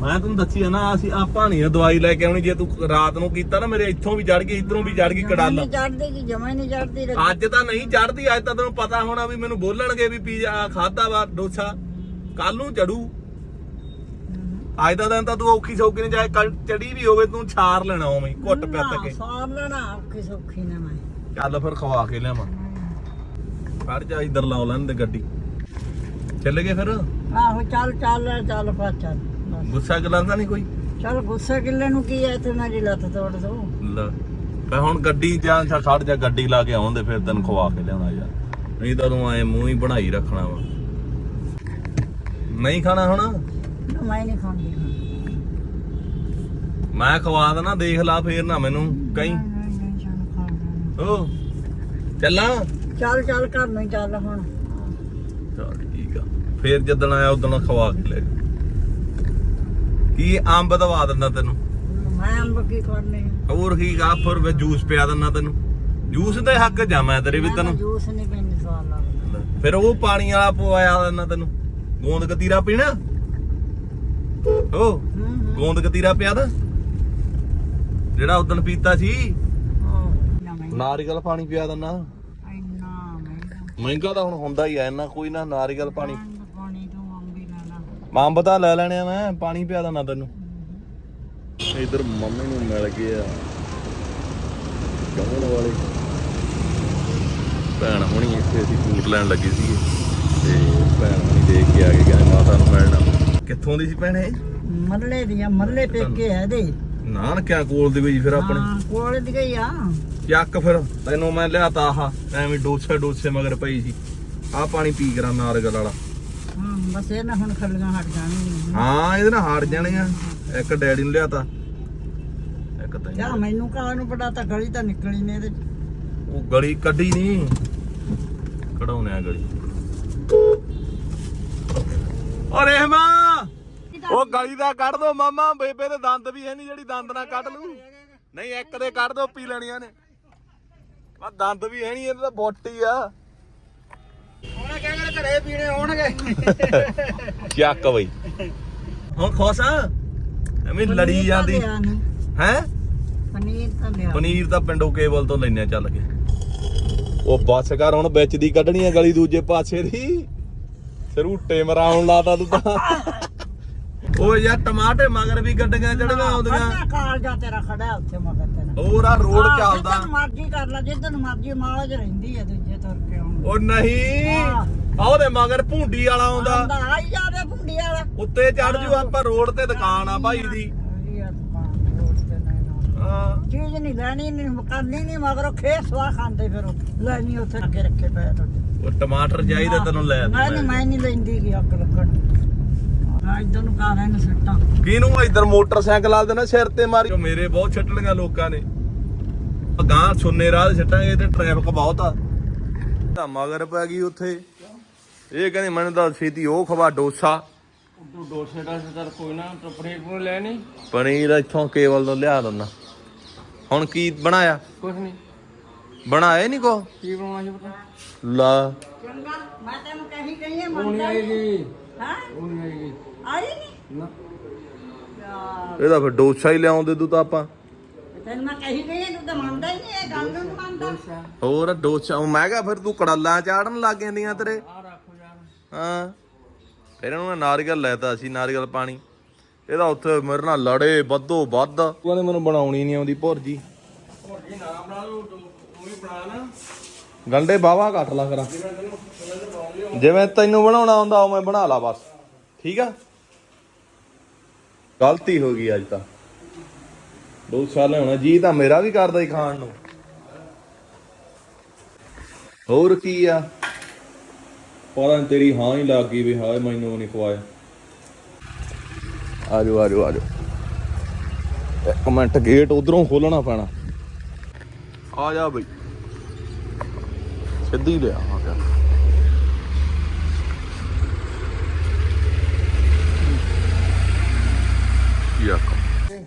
ਮੈਂ ਤੈਨੂੰ ਦੱਸੀ ਆ ਨਾ ਅਸੀਂ ਆਪਾਂ ਨਹੀਂ ਦਵਾਈ ਲੈ ਕੇ ਆਉਣੀ ਜੇ ਤੂੰ ਰਾਤ ਨੂੰ ਕੀਤਾ ਨਾ ਮੇਰੇ ਇੱਥੋਂ ਵੀ ਚੜ ਗਈ ਇਧਰੋਂ ਵੀ ਚੜ ਗਈ ਕੜਾਲ। ਨਹੀਂ ਚੜਦੀ ਕਿ ਜਮਾ ਹੀ ਨਹੀਂ ਚੜਦੀ ਅੱਜ ਤਾਂ ਨਹੀਂ ਚੜਦੀ ਅੱਜ ਤਾਂ ਤੈਨੂੰ ਪਤਾ ਹੋਣਾ ਵੀ ਮੈਨੂੰ ਬੋਲਣਗੇ ਵੀ ਪੀਜ਼ਾ ਖਾਦਾ ਵਾ ਡੋਸਾ। ਕੱਲ ਨੂੰ ਚੜੂ ਅੱਜ ਦਾ ਦਿਨ ਤਾਂ ਤੂੰ ਔਖੀ ਸੌਖੀ ਨਹੀਂ ਜਾਏ ਕੱਲ ਚੜੀ ਵੀ ਹੋਵੇ ਤੂੰ ਛਾਰ ਲੈਣਾ ਉਵੇਂ ਘੁੱਟ ਪਿੱਤ ਕੇ। ਸਾਰ ਲੈਣਾ ਔਖੀ ਸੌਖੀ ਨਾ ਮੈਂ। ਚੱਲ ਫਿਰ ਖਵਾ ਕੇ ਲਿਆਵਾਂ। ਫੜ ਜਾ ਇੱਧਰ ਲਾਓ ਲੈਣ ਦੇ ਗੱਡੀ। ਚੱਲ ਗਏ ਫਿਰ? ਆਹੋ ਚੱਲ ਚੱਲ ਚੱਲ ਪਾ ਚੱਲ। ਬਸ। ਗੁੱਸਾ ਗੱਲਾਂ ਤਾਂ ਨਹੀਂ ਕੋਈ? ਚੱਲ ਗੁੱਸੇ ਕਿੱਲੇ ਨੂੰ ਕੀ ਐ ਤੇ ਮੇਰੀ ਲੱਤ ਤੋੜ ਦੋ। ਲੈ ਫੇ ਹੁਣ ਗੱਡੀ ਜਾਂ ਛਾ ਖੜ ਜਾ ਗੱਡੀ ਲਾ ਕੇ ਆਉਂਦੇ ਫਿਰ ਤੈਨੂੰ ਖਵਾ ਕੇ ਲਿਆਉਣਾ ਯਾਰ। ਨਹੀਂ ਤਾਂ ਤੂੰ ਐ ਮੂੰਹ ਹੀ ਬਣਾਈ ਰੱਖਣਾ ਵਾ। ਨਹੀਂ ਖਾਣਾ ਹੁਣ? ਨਾ ਮੈਂ ਨਹੀਂ ਖਾਂਦੀ। ਮੈਂ ਖਵਾ ਦੇਣਾ ਦੇਖ ਲਾ ਫੇਰ ਨਾ ਮੈਨੂੰ ਕਹੀਂ। ਲੈਣਾ। ਓ ਚੱਲਾਂ ਚੱਲ? ਚੱਲ ਘਰ ਨੂੰ ਚੱਲ ਹੁਣ। ਚਲ ਠੀਕ ਆ। ਫੇਰ ਜਦੋਂ ਆਇਆ ਉਦੋਂ ਖਵਾ ਕੇ ਲੈ। ਕੀ ਅੰਬ ਦਵਾ ਦਿੰਦਾ ਤੈਨੂੰ? ਮੈਂ ਅੰਬ ਕੀ ਕਰਨੇ ਹੋਰ ਕੀ ਗਾ ਫਿਰ ਵੀ ਜੂਸ ਪਿਆ ਦਿੰਦਾ ਤੈਨੂੰ। ਜੂਸ ਦੇ ਹੱਕ ਜਾ ਮੈਂ ਤੇਰੇ ਵੀ ਤੈਨੂੰ। ਜੂਸ ਨਹੀਂ ਪੀਂਦੀ ਸਵਾਦ ਲੱਗਦਾ। ਫਿਰ ਉਹ ਪਾਣੀ ਵਾਲਾ ਪਵਾਇਆ ਦਿੰਦਾ ਤੈਨੂੰ। ਗੋਂਦ ਕਤੀਰਾ ਪੀਣਾ? ਓ, ਗੋਂਦ ਕਤੀਰਾ ਪਿਆ ਦਾ ਜਿਹੜਾ ਉਦੋਂ ਪੀਤਾ ਸੀ। ਨਾਰੀਅਲ ਪਾਣੀ ਪਿਆ ਦਿੰਦਾ ਇੰਨਾ ਮਹਿੰਗਾ ਮਹਿੰਗਾ ਤਾਂ ਹੁਣ ਹੁੰਦਾ ਹੀ ਆ, ਇੰਨਾ ਕੋਈ ਨਾ ਨਾਰੀਅਲ ਪਾਣੀ। ਠੰਡ ਪਾਣੀ ਲੈ ਲੈਣੇ ਆ ਮੈਂ, ਪਾਣੀ ਪਿਆ ਦਿੰਦਾ ਤੈਨੂੰ। ਇਧਰ ਮੰਮੀ ਨੂੰ ਮਿਲ ਗਏ ਗਮਨ ਵਾਲੇ। ਭੈਣ ਹੋਣੀ ਇੱਥੇ, ਅਸੀਂ ਫੂਟ ਲੈਣ ਲੱਗੇ ਸੀਗੇ। ਤੇ ਭੈਣ ਹੁਣੀ ਦੇਖ ਕੇ ਆ ਗਏ, ਕਹਿੰਦੇ ਮਾਤਾ ਨੂੰ ਮਿਲਣਾ। ਕਿੱਥੋਂ ਦੀ ਸੀ ਭੈਣ? ਮੱਲੇ ਦੀਆਂ ਮੱਲੇ ਪੇਕੇ ਐ ਦੇ ਨਾਨਕਿਆਂ ਕੋਲ ਦੀ ਕੋਈ ਫਿਰ ਆਪਣੇ? ਹਾਂ ਕੋਲ ਦੀ ਗਈ ਆ। ਚੱਕ ਫਿਰ ਤੈਨੂੰ ਮੈਂ ਲਿਆਤਾ ਆਹ ਐਵੇਂ ਡੋਸੇ ਡੋਸੇ ਮਗਰ ਪਈ ਸੀ। ਆਹ ਪਾਣੀ ਪੀ ਕਰਾਂ ਨਾਰਗਲ ਵਾਲਾ। ਹਾਂ ਬਸ ਇਹ ਨਾ ਹੁਣ ਖੱਲੀਆਂ ਹਟ ਜਾਣਗੀਆਂ। ਹਾਂ ਇਹਦੇ ਨਾਲ ਹਾਰ ਜਾਣੀਆਂ ਇੱਕ ਡੈਡੀ ਨੂੰ ਲਿਆਤਾ। ਇੱਕ ਜਾ ਤੈਨੂੰ ਮੈਨੂੰ ਕਾਹ ਨੂੰ ਪਤਾ ਤਾਂ ਗਲੀ ਤਾਂ ਨਿਕਲੀ ਨੇ ਇਹਦੇ ਚ। ਉਹ ਗਲੀ ਕੱਢੀ ਨਹੀਂ ਕਢਾਉਣੇ ਆ ਗਲੀ। ਓ ਰਹਿਮਾ ਉਹ ਗਲੀ ਦਾ ਕੱਢ ਦੋ ਮਾਮਾ ਬੇਬੇ ਦੇ ਦੰਦ ਵੀ ਹੈ ਨਹੀਂ ਜਿਹੜੀ ਦੰਦ ਨਾਲ ਕੱਢ ਲੂ ਨਹੀਂ ਇੱਕ ਦੇ ਕੱਢ ਦੋ ਪੀ ਲੈਣੀਆਂ ਨੇ। ਆ ਦੰਦ ਵੀ ਹੈ ਨਹੀਂ ਇਹਦਾ ਤਾਂ ਬੋਟੀ ਆ। ਹੁਣ ਕਹਿੰਦੇ ਘਰੇ ਪੀਣੇ ਹੋਣਗੇ ਚੱਕ ਬਈ। ਹੁਣ ਖੁਸ਼ ਆ? ਐਵੇਂ ਲੜੀ ਜਾਂਦੀ। ਹੈ? ਪਨੀਰ ਤਾਂ ਲਿਆ। ਪਨੀਰ ਤਾਂ ਪਿੰਡੋਂ ਕੇਬਲ ਤੋਂ ਲੈਣੇ ਚੱਲ ਕੇ। ਉਹ ਬੱਸ ਕਰ ਹੁਣ ਵਿੱਚ ਦੀ ਕੱਢਣੀ ਆ ਗਲੀ ਦੂਜੇ ਪਾਸੇ ਦੀ। ਸਰੂਟੇ ਮਰਾਉਣ ਲਾਤਾ ਤੂੰ ਤਾਂ। ਉਹ ਯਾਰ ਟਮਾਟੇ ਮਗਰ ਵੀ ਗੱਡੀਆਂ ਚੜੀਆਂ ਆਉਂਦੀਆਂ। ਅੱਧਾ ਕਾਲ ਜਾ ਤੇਰਾ ਖੜਾ ਉੱਥੇ ਮਗਰ ਤੇਰਾ। ਹੋਰ ਆ ਰੋਡ ਚੱਲਦਾ। ਜਿੱਦਣ ਮਰਜ਼ੀ ਕਰ ਲੈ ਜਿੱਦਣ ਮਰਜ਼ੀ ਮਾਜ ਰਹਿੰਦੀ ਹੈ ਦੂਜੇ ਤੁਰ ਕੇ ਉਹ ਨਹੀਂ। ਆ ਉਹਦੇ ਮਗਰ ਭੁੰਡੀ ਵਾਲਾ ਆਉਂਦਾ। ਆਈ ਜਾਵੇ ਭੁੰਡੀ ਵਾਲਾ। ਉੱਤੇ ਚੜ ਜੂ ਆਪਾਂ ਰੋਡ ਤੇ ਦੁਕਾਨ ਆ ਭਾਈ ਦੀ। ਚੀਜ਼ ਨਹੀਂ ਲੈਣੀ ਨਹੀਂ ਕਰਨੀ ਨਹੀਂ ਮਗਰੋਂ ਖੇਸਵਾ ਖਾਂਦੇ ਫਿਰ। ਲੈਣੀ ਉੱਥੇ ਅੱਗੇ ਰੱਖੇ ਪਏ ਤੁਹਾਡੇ। ਉਹ ਟਮਾਟਰ ਚਾਹੀਦਾ ਤੈਨੂੰ ਲੈ ਮੈਂ ਨਹੀਂ ਮੈਂ ਨਹੀਂ ਲੈਂਦੀ ਕਿ ਅੱਗ ਲੱਗਣ। ਆ ਇਧਰ ਨੂੰ ਕਰ ਇਹਨੂੰ ਸੱਟਾਂ। ਕਿਹਨੂੰ ਇਧਰ? ਮੋਟਰਸਾਈਕਲ ਆ ਦੇਣਾ ਸਿਰ ਤੇ ਮਾਰੀ। ਮੇਰੇ ਬਹੁਤ ਛੱਟਣੀਆਂ ਲੋਕਾਂ ਨੇ। ਗਾਂ ਸੁੰਨੇ ਰਾਹ ਤੇ ਛੱਟਾਂਗੇ ਤੇ ਟ੍ਰੈਫਿਕ ਬਹੁਤ ਆ। ਤਾਂ ਮਗਰ ਪੈ ਗਈ ਉੱਥੇ। ਇਹ ਕਹਿੰਦੇ ਮੈਨੂੰ ਤਾਂ ਛੇਤੀ ਉਹ ਖਵਾ ਡੋਸਾ। ਡੋਸੇ ਦਾ ਸਰ ਕੋਈ ਨਾ ਪਨੀਰ ਪੂਰ ਲੈ ਨਹੀਂ। ਪਨੀਰ ਇੱਥੋਂ ਕੇਵਲ ਤੋਂ ਲਿਆ ਦਿੰਦਾ। ਹੁਣ ਕੀ ਬਣਾਇਆ? ਕੁਛ ਨਹੀਂ। ਬਣਾਏ ਨਹੀਂ ਕੋ? ਕੀ ਬਣਾਉਣਾ ਸੀ ਪਤਾ? ਲਾ। ਚੰਗਾ ਮੈਂ ਤੈਨੂੰ ਕਹੀ ਗਈ ਹੈ ਮੰਨਦਾ ਆਏਗੀ ਹਾਂ? ਉਹ ਨਹੀਂ ਆਏਗੀ ਆਈ ਨਹੀਂ ਨਾ। ਯਾਰ। ਇਹਦਾ ਫਿਰ ਡੋਸਾ ਹੀ ਲਿਆਉਂਦੇ ਤੂੰ ਤਾਂ ਆਪਾਂ। ਤੈਨੂੰ ਮੈਂ ਕਹੀ ਗਈ ਹੈ ਤੂੰ ਤਾਂ ਮੰਨਦਾ ਹੀ ਨਹੀਂ ਇਹ ਗੱਲ ਨੂੰ ਨੀ ਮੰਨਦਾ। ਹੋਰ ਡੋਸਾ ਉਹ ਮੈਂ ਕਿਹਾ ਫਿਰ ਤੂੰ ਕੜਾਲਾਂ ਚਾੜਨ ਲੱਗ ਜਾਂਦੀਆਂ ਤੇਰੇ। ਆ ਰੱਖੋ ਯਾਰ। ਹਾਂ। ਫਿਰ ਇਹਨੂੰ ਮੈਂ ਨਾਰੀਅਲ ਲੈਤਾ ਸੀ ਨਾਰੀਅਲ ਪਾਣੀ। ਇਹਦਾ ਉੱਥੇ ਮੇਰੇ ਨਾਲ ਲੜੇ ਵੱਧੋ ਵੱਧ। ਉਹ ਕਹਿੰਦੇ ਮੈਨੂੰ ਬਣਾਉਣੀ ਨਹੀਂ ਆਉਂਦੀ ਭੁਰਜੀ। ਹੋਰ ਜੀ ਨਾ ਬਣਾ ਲਓ ਤੂੰ ਵੀ ਬਣਾ ਨਾ। ਗੰਡੇ ਬਾਵਾ ਕੱਟ ਲਾ ਕਰਾਂ। ਜਿਵੇਂ ਤੈਨੂੰ ਬਣਾਉਣਾ ਆਉਂਦਾ ਉਵੇਂ ਬਣਾ ਲਾ ਬਸ। ਠੀਕ ਆ? ਗਲਤੀ ਹੋ ਗਈ ਅੱਜ ਤਾਂ। ਡੋਸਾ ਲਿਆਉਣਾ ਜੀ ਤਾਂ ਮੇਰਾ ਵੀ ਕਰਦਾ ਹੀ ਖਾਣ ਨੂੰ। ਹੋਰ ਕੀ ਆ? ਪਤਾ ਨੀ ਤੇਰੀ ਹਾਂ ਹੀ ਲੱਗ ਗਈ ਵੀ ਹਾਏ ਮੈਨੂੰ ਨਹੀਂ ਖਵਾਇਆ। ਆ ਜਾਓ ਆ ਜਾਓ ਆ ਜਾਓ ਇੱਕ ਮਿੰਟ ਗੇਟ ਉਧਰੋਂ ਖੋਲਣਾ ਪੈਣਾ। ਆ ਜਾ ਬਈ। ਸਿੱਧੀ ਲਿਆ ਆ ਗਿਆ।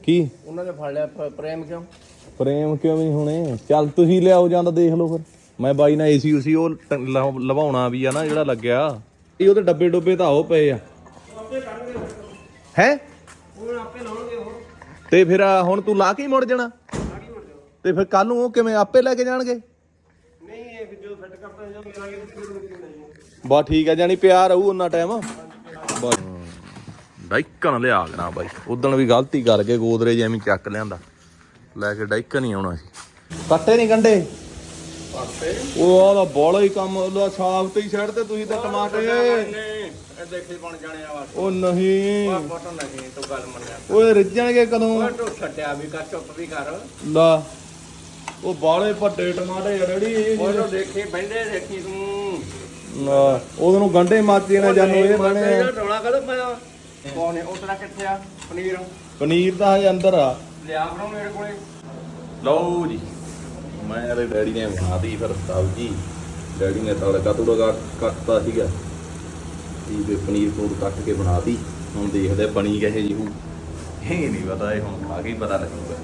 ਕੀ? ਉਹਨਾਂ ਨੇ ਫੜ ਲਿਆ ਪ- ਪ੍ਰੇਮ ਕਿਉਂ? ਪ੍ਰੇਮ ਕਿਉਂ ਨਹੀਂ ਹੋਣੇ? ਚੱਲ ਤੁਸੀਂ ਲਿਆਓ ਜਾਂਦਾ ਦੇਖ ਲਓ ਫਿਰ। ਮੈਂ ਬਾਈ ਨਾਲ ਏਸੀ ਉਸੀ ਉਹ ਟ- ਲਵਾਉਣਾ ਵੀ ਆ ਨਾ ਜਿਹੜਾ ਲੱਗਿਆ। ਇਹ ਉਹਦੇ ਡੱਬੇ ਡੁੱਬੇ ਤਾਂ ਉਹ ਪਏ ਆ। ਹੈ? ਉਹ ਆਪੇ ਲਾਉਣਗੇ ਹੋਰ ਤੇ ਫਿਰ ਆ, ਹੁਣ ਤੂੰ ਲਾ ਕੇ ਹੀ ਮੁੜ ਜਾਣਾ। ਤੇ ਫਿਰ ਕੱਲ ਨੂੰ ਉਹ ਕਿਵੇਂ ਆਪੇ ਲੈ ਕੇ ਜਾਣਗੇ? ਨਹੀਂ ਇਹ ਫਿਰ ਜੋ ਫਿੱਟ ਕਰਤਾ ਜੋ ਮੇਰਾ ਇਹ ਫਿਰ ਨਹੀਂ ਬਾ ਠੀਕ ਹੈ ਜਾਨੀ ਪਿਆ ਰਹੂ ਉਹਨਾਂ ਟਾਈਮ ਬਸ। ਡਾਈਕਨ ਲਿਆ ਕਰਾਂ ਬਾਈ। ਉਦੋਂ ਵੀ ਗਲਤੀ ਕਰ ਗਏ ਗੋਦਰੇ ਐਵੇਂ ਚੱਕ ਲਿਆਂਦਾ। ਲੈ ਕੇ ਡਾਈਕਨ ਹੀ ਆਉਣਾ ਸੀ। ਕੱਟੇ ਨਹੀਂ ਗੰਡੇ? ਉਹ ਆਦਾ ਬੋਲਾ ਹੀ ਕੰਮ ਉਹਦਾ ਸਾਫ਼ ਤੇ ਹੀ ਸਾਈਡ ਤੇ ਤੁਸੀਂ ਤਾਂ ਟਮਾਟਰ ਇਹ ਦੇਖੀ ਬਣ ਜਾਣੇ ਆ ਬਸ। ਉਹ ਨਹੀਂ। ਬਟਨ ਨਹੀਂ ਤੂੰ ਗੱਲ ਮੰਨਿਆ। ਓਏ ਰਿੱਜਣਗੇ ਕਦੋਂ? ਉਹ ਤੂੰ ਛੱਡਿਆ ਵੀ ਕਰ ਚੁੱਪ ਵੀ ਕਰ। ਲਾ ਉਹ ਬਾਲੇ ਵੱਡੇ ਟਮਾਟੇ ਆ ਰੜੀ ਉਹ ਤੂੰ ਦੇਖੀ ਬੈਂਦੇ ਦੇਖੀ ਤੂੰ। ਉਹਦੋਂ ਨੂੰ ਗੰਡੇ ਮਾਚੇ ਨਾ ਜਾਨੋ ਇਹ ਬਣੇ ਆ। ਰੋਣਾ ਕਦੋਂ ਪਿਆ ਕੋਨੇ ਉਹ ਤੇਰਾ ਕਿੱਥੇ ਆ? ਪਨੀਰ। ਪਨੀਰ ਤਾਂ ਹਜੇ ਅੰਦਰ ਆ। ਲਿਆ ਬਣਾਉ ਮੇਰੇ ਕੋਲੇ। ਲਓ ਜੀ ਮੈਂ ਤੇ ਡੈਡੀ ਨੇ ਬਣਾਤੀ ਫਿਰ ਸਬਜੀ। ਡੈਡੀ ਨੇ ਤੜਕਾ ਤੁੜਕਾ ਕੱਟਤਾ ਸੀਗਾ। ਇਹ ਵੀ ਪਨੀਰ ਪੂਰ ਕੱਟ ਕੇ ਬਣਾਤੀ। ਹੁਣ ਦੇਖਦੇ ਬਣੀ ਕਿਹੇ ਜੀ ਹੂ ਇਹ ਨਹੀਂ ਪਤਾ ਇਹ ਹੁਣ ਖਾ ਕੇ ਹੀ ਪਤਾ ਲੱਗੂਗਾ।